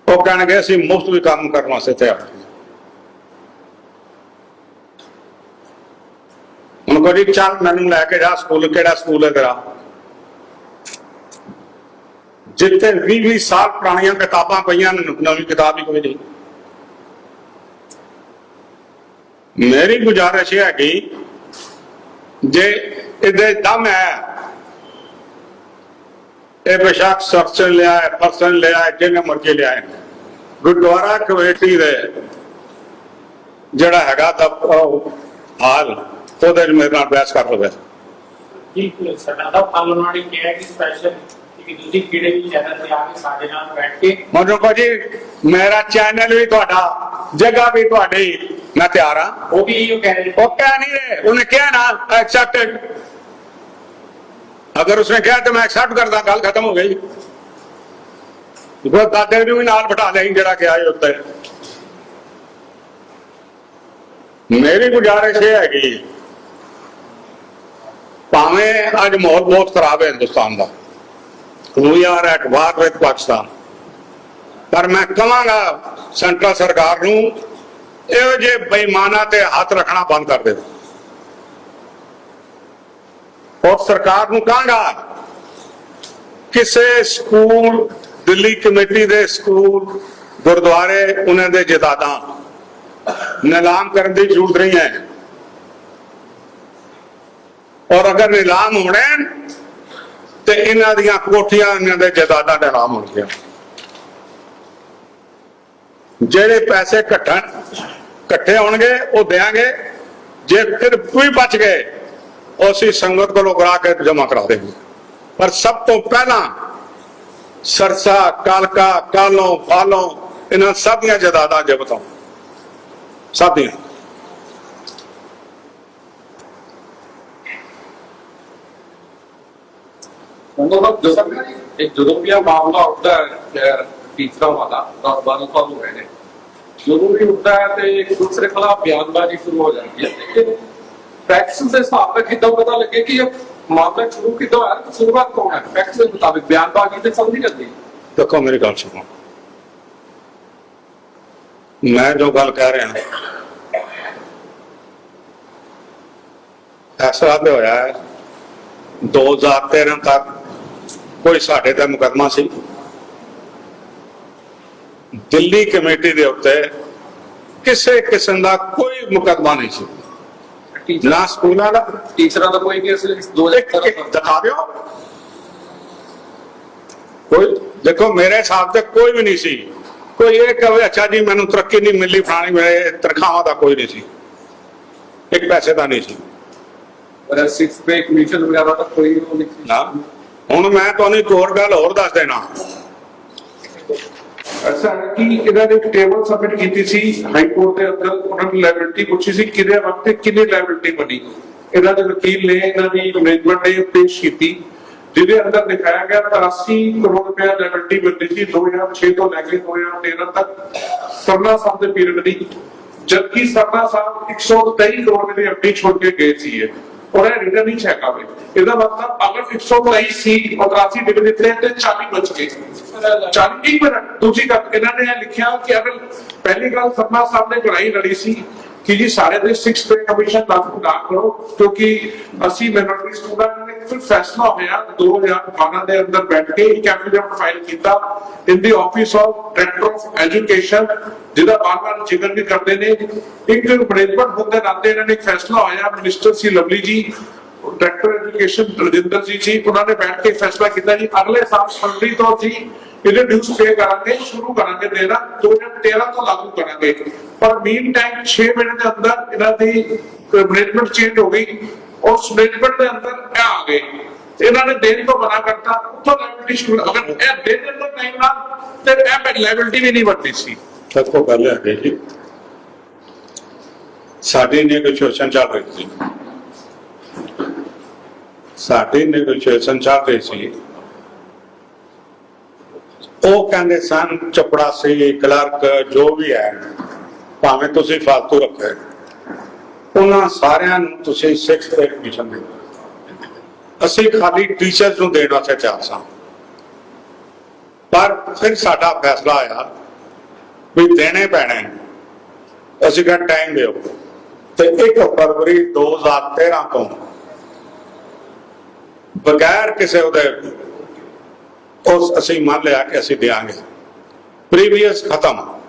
ਉਹ ਕਹਿਣਗੇ ਅਸੀਂ ਮੁਫਤ ਵੀ ਕੰਮ ਕਰਨ ਵਾਸਤੇ ਤਿਆਰ ਹਾਂ। ਹੁਣ ਕੋਈ ਚੱਲ ਮੈਨੂੰ ਲੈ ਕੇ ਜਾ ਸਕੂਲ ਕਿਹੜਾ ਸਕੂਲ ਹੈ ਤੇਰਾ? ਜਿੱਥੇ 20 20 ਸਾਲ ਪੁਰਾਣੀਆਂ ਕਿਤਾਬਾਂ ਪਈਆਂ ਨੇ, ਨਵੀਂ ਕਿਤਾਬ ਹੀ ਕੋਈ ਨਹੀਂ। ਮੇਰੀ ਗੁਜ਼ਾਰਿਸ਼ ਇਹ ਹੈਗੀ ਜੇ ਇਹਦੇ ਦਮ ਹੈ, ਇਹ ਬੇਸ਼ੱਕ ਸਰਚਨ ਲਿਆ ਹੈ ਪਰਸਨ ਲਿਆ ਹੈ, ਜਿਹਨੇ ਮਰਜ਼ੀ ਲਿਆ ਹੈ। ਗੁਰਦੁਆਰਾ ਕਮੇਟੀ ਦੇ ਜਿਹੜਾ ਹੈਗਾ ਦਾ ਹਾਲ, ਉਹਦੇ ਮੇਰੇ ਨਾਲ ਬਹਿਸ ਕਰ ਲਵੇ ਜੀ ਸਾਡਾ ਦਾ ਪਾਲਣਵਾੜੀ ਕਿਹਾ ਕਿ ਸਪੈਸ਼ਲ ਕਿ ਤੁਸੀਂ ਕਿਹੜੇ ਵੀ ਚੈਨਲ ਤੇ ਆ ਕੇ ਸਾਡੇ ਨਾਲ ਬੈਠ ਕੇ ਮਨੋਂ ਕੋ ਜੀ ਮੇਰਾ ਚੈਨਲ ਵੀ ਤੁਹਾਡਾ ਜਗ੍ਹਾ ਵੀ ਤੁਹਾਡੀ ਮੈਂ ਤਿਆਰ ਹਾਂ। ਉਹ ਵੀ ਇਹੋ ਕਹਿ ਰਹੇ ਉਹ ਕਹਿ ਨਹੀਂ ਰਹੇ ਉਹਨੇ ਕਿਹਾ ਨਾ ਐਕਸੈਪਟਡ ਅਗਰ ਉਸਨੇ ਕਿਹਾ ਤਾਂ ਮੈਂ ਐਕਸੈਪਟ ਕਰਦਾ ਗੱਲ ਖਤਮ ਹੋ ਗਈ। ਉਹ ਦਾਦੇ ਨੂੰ ਵੀ ਨਾਲ ਬਿਠਾ ਲਈ ਜਿਹੜਾ ਕਿਹਾ ਇਹ ਉੱਤੇ। ਮੇਰੀ ਗੁਜ਼ਾਰਿਸ਼ ਇਹ ਹੈਗੀ ਭਾਵੇਂ ਅੱਜ ਮਾਹੌਲ ਬਹੁਤ ਖਰਾਬ ਹੈ ਹਿੰਦੁਸਤਾਨ ਦਾ। We are at war with Pakistan ਪਰ ਮੈਂ ਕਹਾਂਗਾ ਸੈਂਟਰਲ ਸਰਕਾਰ ਨੂੰ, ਇਹੋ ਜਿਹੇ ਬੇਈਮਾਨਾਂ ਤੇ ਹੱਥ ਰੱਖਣਾ ਬੰਦ ਕਰ ਦੇਵੇ ਔਰ ਸਰਕਾਰ ਨੂੰ ਕਹਾਂਗਾ ਕਿਸੇ ਸਕੂਲ, ਦਿੱਲੀ ਕਮੇਟੀ ਦੇ ਸਕੂਲ, ਗੁਰਦੁਆਰੇ, ਉਹਨਾਂ ਦੇ ਜਦਾਦਾਂ, ਨਿਲਾਮ ਕਰਨ ਦੀ ਜ਼ਰੂਰਤ ਨਹੀਂ ਹੈ। ਔਰ ਅਗਰ ਨਿਲਾਮ ਹੋਣੇ ਤੇ ਇਹਨਾਂ ਦੀਆਂ ਕੋਠੀਆਂ ਇਹਨਾਂ ਦੇ ਜਾਇਦਾਦਾਂ ਦੇ ਨਾਮ ਹੋਣਗੀਆਂ ਜਿਹੜੇ ਪੈਸੇ ਇਕੱਠਣ ਇਕੱਠੇ ਹੋਣਗੇ, ਉਹ ਦੇਾਂਗੇ ਜੇ ਫਿਰ ਕੋਈ ਬਚ ਗਏ, ਉਹ ਅਸੀਂ ਸੰਗਤ ਕੋਲੋਂ ਕਰਾ ਕੇ ਜਮ੍ਹਾਂ ਕਰਾ ਦੇਂਗੇ ਪਰ ਸਭ ਤੋਂ ਪਹਿਲਾਂ ਸਰਸਾ, ਕਾਲਕਾ, ਕਾਲੋਂ ਫਾਲੋਂ ਇਹਨਾਂ ਸਭ ਦੀਆਂ ਜਾਇਦਾਦਾਂ ਜ਼ਬਤਾਂ ਸਭ ਦੀਆਂ। ਉਹਨਾਂ ਜਦੋਂ ਇਹ ਜਦੋਂ ਵੀ ਇਹ ਮਾਮਲਾ ਉੱਠਦਾ ਹੈ ਟੀਚਰਾਂ ਵਾਲਾ ਤਾਂ ਬਾਰੇ ਤੁਹਾਨੂੰ ਰਹੇ ਨੇ ਜਦੋਂ ਵੀ ਉੱਠਦਾ ਹੈ ਤੇ ਇੱਕ ਦੂਸਰੇ ਖਿਲਾਫ ਬਿਆਨਬਾਜ਼ੀ ਸ਼ੁਰੂ ਹੋ ਜਾਂਦੀ ਹੈ। ਲੇਕਿਨ ਫੈਕਟਸ ਦੇ ਹਿਸਾਬ ਨਾਲ ਕਿੱਦਾਂ ਪਤਾ ਲੱਗੇ ਕਿ ਇਹ ਮਾਮਲਾ ਸ਼ੁਰੂ ਕਿੱਦਾਂ ਹੋਇਆ, ਤੇ ਸ਼ੁਰੂਆਤ ਕੌਣ ਹੈ? ਫੈਕਟਸ ਦੇ ਮੁਤਾਬਿਕ ਬਿਆਨਬਾਜ਼ੀ ਤੇ ਸਮਝ ਨਹੀਂ ਦੇਖੋ, ਮੇਰੀ ਗੱਲ ਸੁਣੋ। ਮੈਂ ਜੋ ਗੱਲ ਕਹਿ ਰਿਹਾ ਐਸਾ ਤੇ ਹੋਇਆ ਹੈ। 2013 ਤੱਕ ਕੋਈ ਸਾਡੇ ਤੇ ਮੁਕੱਦਮਾ ਸੀ। ਦਿੱਲੀ ਕਮੇਟੀ ਦੇ ਉੱਤੇ ਕਿਸੇ ਕਿਸਮ ਦਾ ਕੋਈ ਮੁਕੱਦਮਾ ਨਹੀਂ ਸੀ। ਨਾ ਸਕੂਲਾਂ ਦਾ। ਟੀਚਰਾਂ ਦਾ ਕੋਈ ਕੇਸ ਇੱਕ 2013 ਇੱਕ ਦਿਖਾ ਦਿਓ। ਕੋਈ ਦੇਖੋ ਮੇਰੇ ਹਿਸਾਬ ਤੇ ਕੋਈ ਵੀ ਨਹੀਂ ਸੀ। ਕੋਈ ਇਹ ਕਹੇ ਅੱਛਾ ਜੀ ਮੈਨੂੰ ਤਰੱਕੀ ਨਹੀਂ ਮਿਲੀ ਫਲਾਣੀ ਮੇਰੇ ਤਨਖਾਹਾਂ ਦਾ ਕੋਈ ਨਹੀਂ ਸੀ। ਇੱਕ ਪੈਸੇ ਦਾ ਨਹੀਂ ਸੀ। ਪਰ ਸਿਕਸ ਪੇ ਕਮਿਸ਼ਨ ਵਗੈਰਾ ਤਾਂ ਕੋਈ ਨਹੀਂ ਸੀ। ਨਾ। ਹੁਣ ਮੈਂ ਤੁਹਾਨੂੰ ਇੱਕ ਹੋਰ ਗੱਲ ਹੋਰ ਦੱਸ ਦੇਣਾ। ਅੱਛਾ, ਕਿ ਇਹਨਾਂ ਨੇ ਟੇਬਲ ਸਬਮਿਟ ਕੀਤੀ ਸੀ? ਹਾਈ ਕੋਰਟ ਦੇ ਅੰਦਰ ਉਹਨਾਂ ਨੇ ਲਾਇਬਿਲਿਟੀ ਪੁੱਛੀ ਸੀ, ਕਿਹਦੇ ਵਕਤ ਕਿੰਨੀ ਲਾਇਬਿਲਿਟੀ ਬਣੀ? ਇਹਨਾਂ ਦੇ ਵਕੀਲ ਨੇ, ਇਹਨਾਂ ਦੀ ਮੈਨੇਜਮੈਂਟ ਨੇ ਪੇਸ਼ ਕੀਤੀ, ਜਿਹਦੇ ਅੰਦਰ ਦਿਖਾਇਆ ਗਿਆ 83 ਕਰੋੜ ਰੁਪਏ ਲਾਇਬਿਲਿਟੀ ਬਣੀ ਸੀ 2006 ਤੋਂ ਲੈ ਕੇ 2013 ਤੱਕ। ਸਰਨਾ ਸਾਹਿਬ ਦੇ ਪੀਰੀਅਡ ਦੀ, ਜਦਕਿ ਸਰਨਾ ਸਾਹਿਬ 123 ਕਰੋੜ ਰੁਪਏ ਦੀ ਛੋੜ ਕੇ ਗਏ ਸੀ ਇਹ। ਔਰ ਇਹ ਰਿਟਰਨ ਨਹੀਂ ਚੈੱਕ ਆਵੇ। ਇਹਦਾ ਮਤਲਬ ਅਗਰ 123 ਸੀ 83 ਡਿਗਰੀ ਦਿੱਤੇ ਤੇ 40 ਬਚ ਗਏ। ਚਾਲੀ ਇੱਕ ਮਿੰਟ ਦੂਜੀ ਗੱਲ, ਇਹਨਾਂ ਨੇ ਲਿਖਿਆ ਕਿ ਅਗਰ ਪਹਿਲੀ ਗੱਲ ਸਰਨਾ ਸਾਹਿਬ ਨੇ ਲੜਾਈ ਲੜੀ ਸੀ ਕਿ ਜੀ ਸਾਰੇ ਦੇ 6 ਪੇ ਕਮਿਸ਼ਨ ਲਾਗੂ ਨਾ ਕਰੋ, ਕਿਉਂਕਿ ਅਸੀਂ ਮਿਨੋਰਟੀ ਸਟੂਡੈਂਟ ਨੇ ਫੈਸਲਾ ਹੋਇਆ 2012 ਦੇ ਅੰਦਰ ਬੈਠ ਕੇ ਇੱਕ ਐਫੀਡੇਵਿਟ ਫਾਈਲ ਕੀਤਾ। In the office of director of education ਜਿਹਦਾ ਬਾਰ-ਬਾਰ ਜ਼ਿਕਰ ਵੀ ਕਰਦੇ ਨੇ। ਇੱਕ ਮੈਨੇਜਮੈਂਟ ਹੁੰਦੇ ਨਾਤੇ ਇਹਨਾਂ ਨੇ ਇੱਕ ਫੈਸਲਾ ਹੋਇਆ। ਮਿਨਿਸਟਰ ਸੀ ਲਵਲੀ ਜੀ ਡਾਇਰੈਕਟਰ ਐਜੂਕੇਸ਼ਨ ਰਜਿੰਦਰ ਜੀ ਜੀ, ਉਹਨਾਂ ਨੇ ਬੈਠ ਕੇ ਫੈਸਲਾ ਕੀਤਾ ਜੀ। ਅਗਲੇ ਸਾਲ ਫਰਵਰੀ ਤੋਂ ਅਸੀਂ ਇਹਦੇ ਡਿਊਸ ਪੇ ਕਰਾਂਗੇ, ਸ਼ੁਰੂ ਕਰਾਂਗੇ ਦੇਣਾ 2013 ਤੋਂ ਲਾਗੂ ਕਰਾਂਗੇ। ਪਰ ਮੀਨ ਟਾਈਮ 6 ਮਹੀਨੇ ਦੇ ਅੰਦਰ ਇਹਨਾਂ ਦੀ ਮੈਨੇਜਮੈਂਟ ਚੇਂਜ ਹੋ ਗਈ। ਉਸ ਮੈਨੇਜਮੈਂਟ ਦੇ ਅੰਦਰ ਇਹ ਆ ਗਏ ਇਹਨਾਂ ਨੇ ਦੇਣ ਤੋਂ ਮਨਾ ਕਰਤਾ। ਉੱਥੋਂ ਲਾਇਬਿਲਿਟੀ ਸ਼ੁਰੂ ਅਗਰ ਇਹ ਦੇ ਦਿੰਦੇ ਟਾਈਮ ਨਾਲ ਤੇ ਇਹ ਲਾਇਬਿਲਿਟੀ ਵੀ ਨਹੀਂ ਬਣਦੀ ਸੀ। ਦੇਖੋ ਗੱਲ ਹੈ ਜੀ ਸਾਡੀ ਨੈਗੋਸ਼ੀਏਸ਼ਨ ਚੱਲ ਰਹੀ ਸੀ। ਸਾਡੀ ਨੈਗੋਸ਼ੀਏਸ਼ਨ ਚੱਲ ਰਹੀ ਸੀ। ਉਹ ਕਹਿੰਦੇ ਸਨ, ਚਪੜਾਸੀ, ਕਲਰਕ, ਜੋ ਵੀ ਹੈ, ਭਾਵੇਂ ਤੁਸੀਂ ਫਾਲਤੂ ਰੱਖੇ। ਉਹਨਾਂ ਸਾਰਿਆਂ ਨੂੰ ਤੁਸੀਂ 6 ਗ੍ਰੇਡ ਦੇ ਅਸੀਂ ਖਾਲੀ ਟੀਚਰਸ ਨੂੰ ਦੇਣ ਵਾਸਤੇ ਤਿਆਰ ਸਾਂ। ਪਰ ਫਿਰ ਸਾਡਾ ਫੈਸਲਾ ਆਇਆ ਵੀ ਦੇਣੇ ਪੈਣੇ। ਅਸੀਂ ਕਿਹਾ ਟਾਈਮ ਦਿਓ। ਤੇ 1 ਫਰਵਰੀ 2013 ਤੋਂ ਬਗੈਰ ਕਿਸੇ ਉਹਦੇ ਉਸ ਅਸੀਂ ਮੰਨ ਲਿਆ ਕਿ ਅਸੀਂ ਦੇਾਂਗੇ ਪ੍ਰੀਵੀਅਸ ਖਤਮ।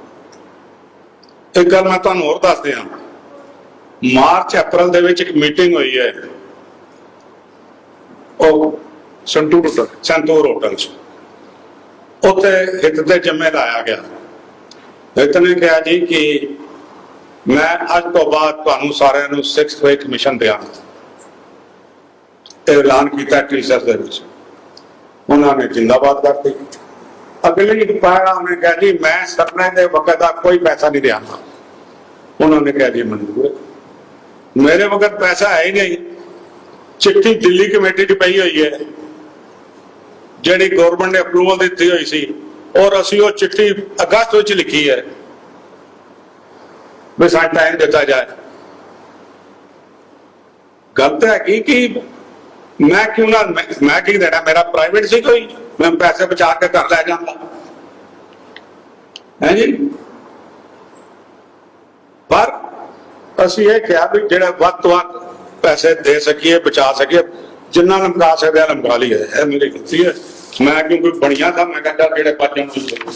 ਇੱਕ ਗੱਲ ਮੈਂ ਤੁਹਾਨੂੰ ਹੋਰ ਦੱਸ ਦਿਆਂ। ਮਾਰਚ, ਅਪ੍ਰੈਲ ਦੇ ਵਿੱਚ ਇੱਕ ਮੀਟਿੰਗ ਹੋਈ ਹੈ। ਉਹ ਸੰਤੂਰ ਹੋਟਲ ਸੰਤੂਰ ਹੋਟਲ 'ਚ। ਉੱਥੇ ਹਿੱਤ ਦੇ ਜੰਮੇ ਲਾਇਆ ਗਿਆ। ਹਿੱਤ ਨੇ ਕਿਹਾ ਜੀ ਕਿ ਮੈਂ ਅੱਜ ਤੋਂ ਬਾਅਦ ਤੁਹਾਨੂੰ ਸਾਰਿਆਂ ਨੂੰ 6th ਵੇ ਕਮਿਸ਼ਨ ਦਿਆਂਗਾ ਐਲਾਨ ਕੀਤਾ ਟੀਚਰਸ ਦੇ ਵਿੱਚ। ਉਹਨਾਂ ਨੇ ਜਿੰਦਾਬਾਦ ਕਰਤੀ। ਅਗਲੇ ਹੀ ਦੁਪਹਿਰ ਉਹਨੇ ਕਿਹਾ ਜੀ, ਮੈਂ ਸਰਨੇ ਦੇ ਵਕਤ ਦਾ ਕੋਈ ਪੈਸਾ ਨਹੀਂ ਦਿਆਂਗਾ ਉਹਨਾਂ ਨੇ ਕਿਹਾ ਜੀ ਮਨਜ਼ੂਰ ਮੇਰੇ ਵਕਤ ਪੈਸਾ ਹੈ ਹੀ ਨਹੀਂ। ਚਿੱਠੀ ਦਿੱਲੀ ਕਮੇਟੀ 'ਚ ਪਈ ਹੋਈ ਹੈ। ਜਿਹੜੀ ਗਵਰਨਮੈਂਟ ਨੇ ਅਪਰੂਵਲ ਦਿੱਤੀ ਹੋਈ ਸੀ। ਔਰ ਅਸੀਂ ਉਹ ਚਿੱਠੀ ਅਗਸਤ ਵਿੱਚ ਲਿਖੀ ਹੈ। ਵੀ ਸਾਨੂੰ ਟਾਈਮ ਦਿੱਤਾ ਜਾਏ। ਗੱਲ ਤਾਂ ਹੈਗੀ ਕਿ ਮੈਂ ਕਿਉਂ ਨਾ ਮੈਂ ਮੈਂ ਕੀ ਦੇਣਾ? ਮੇਰਾ ਪ੍ਰਾਈਵੇਟ ਸੀ ਕੋਈ। ਮੈਂ ਪੈਸੇ ਬਚਾ ਕੇ ਘਰ ਲੈ ਜਾਂਦਾ। ਹੈ ਜੀ? ਪਰ ਅਸੀਂ ਇਹ ਕਿਹਾ ਵੀ ਜਿਹੜਾ ਵੱਧ ਤੋਂ ਵੱਧ ਪੈਸੇ ਦੇ ਸਕੀਏ, ਬਚਾ ਸਕੀਏ, ਜਿੰਨਾ ਲਮਕਾ ਸਕਦੇ ਆ ਲਮਕਾ ਲਈਏ। ਇਹ ਮੇਰੀ ਗਲਤੀ ਹੈ। ਮੈਂ ਕਿਉਂਕਿ ਬਣੀਆਂ ਤਾਂ ਮੈਂ ਕਹਿੰਦਾ ਜਿਹੜੇ ਪਾਜਣ ਨੂੰ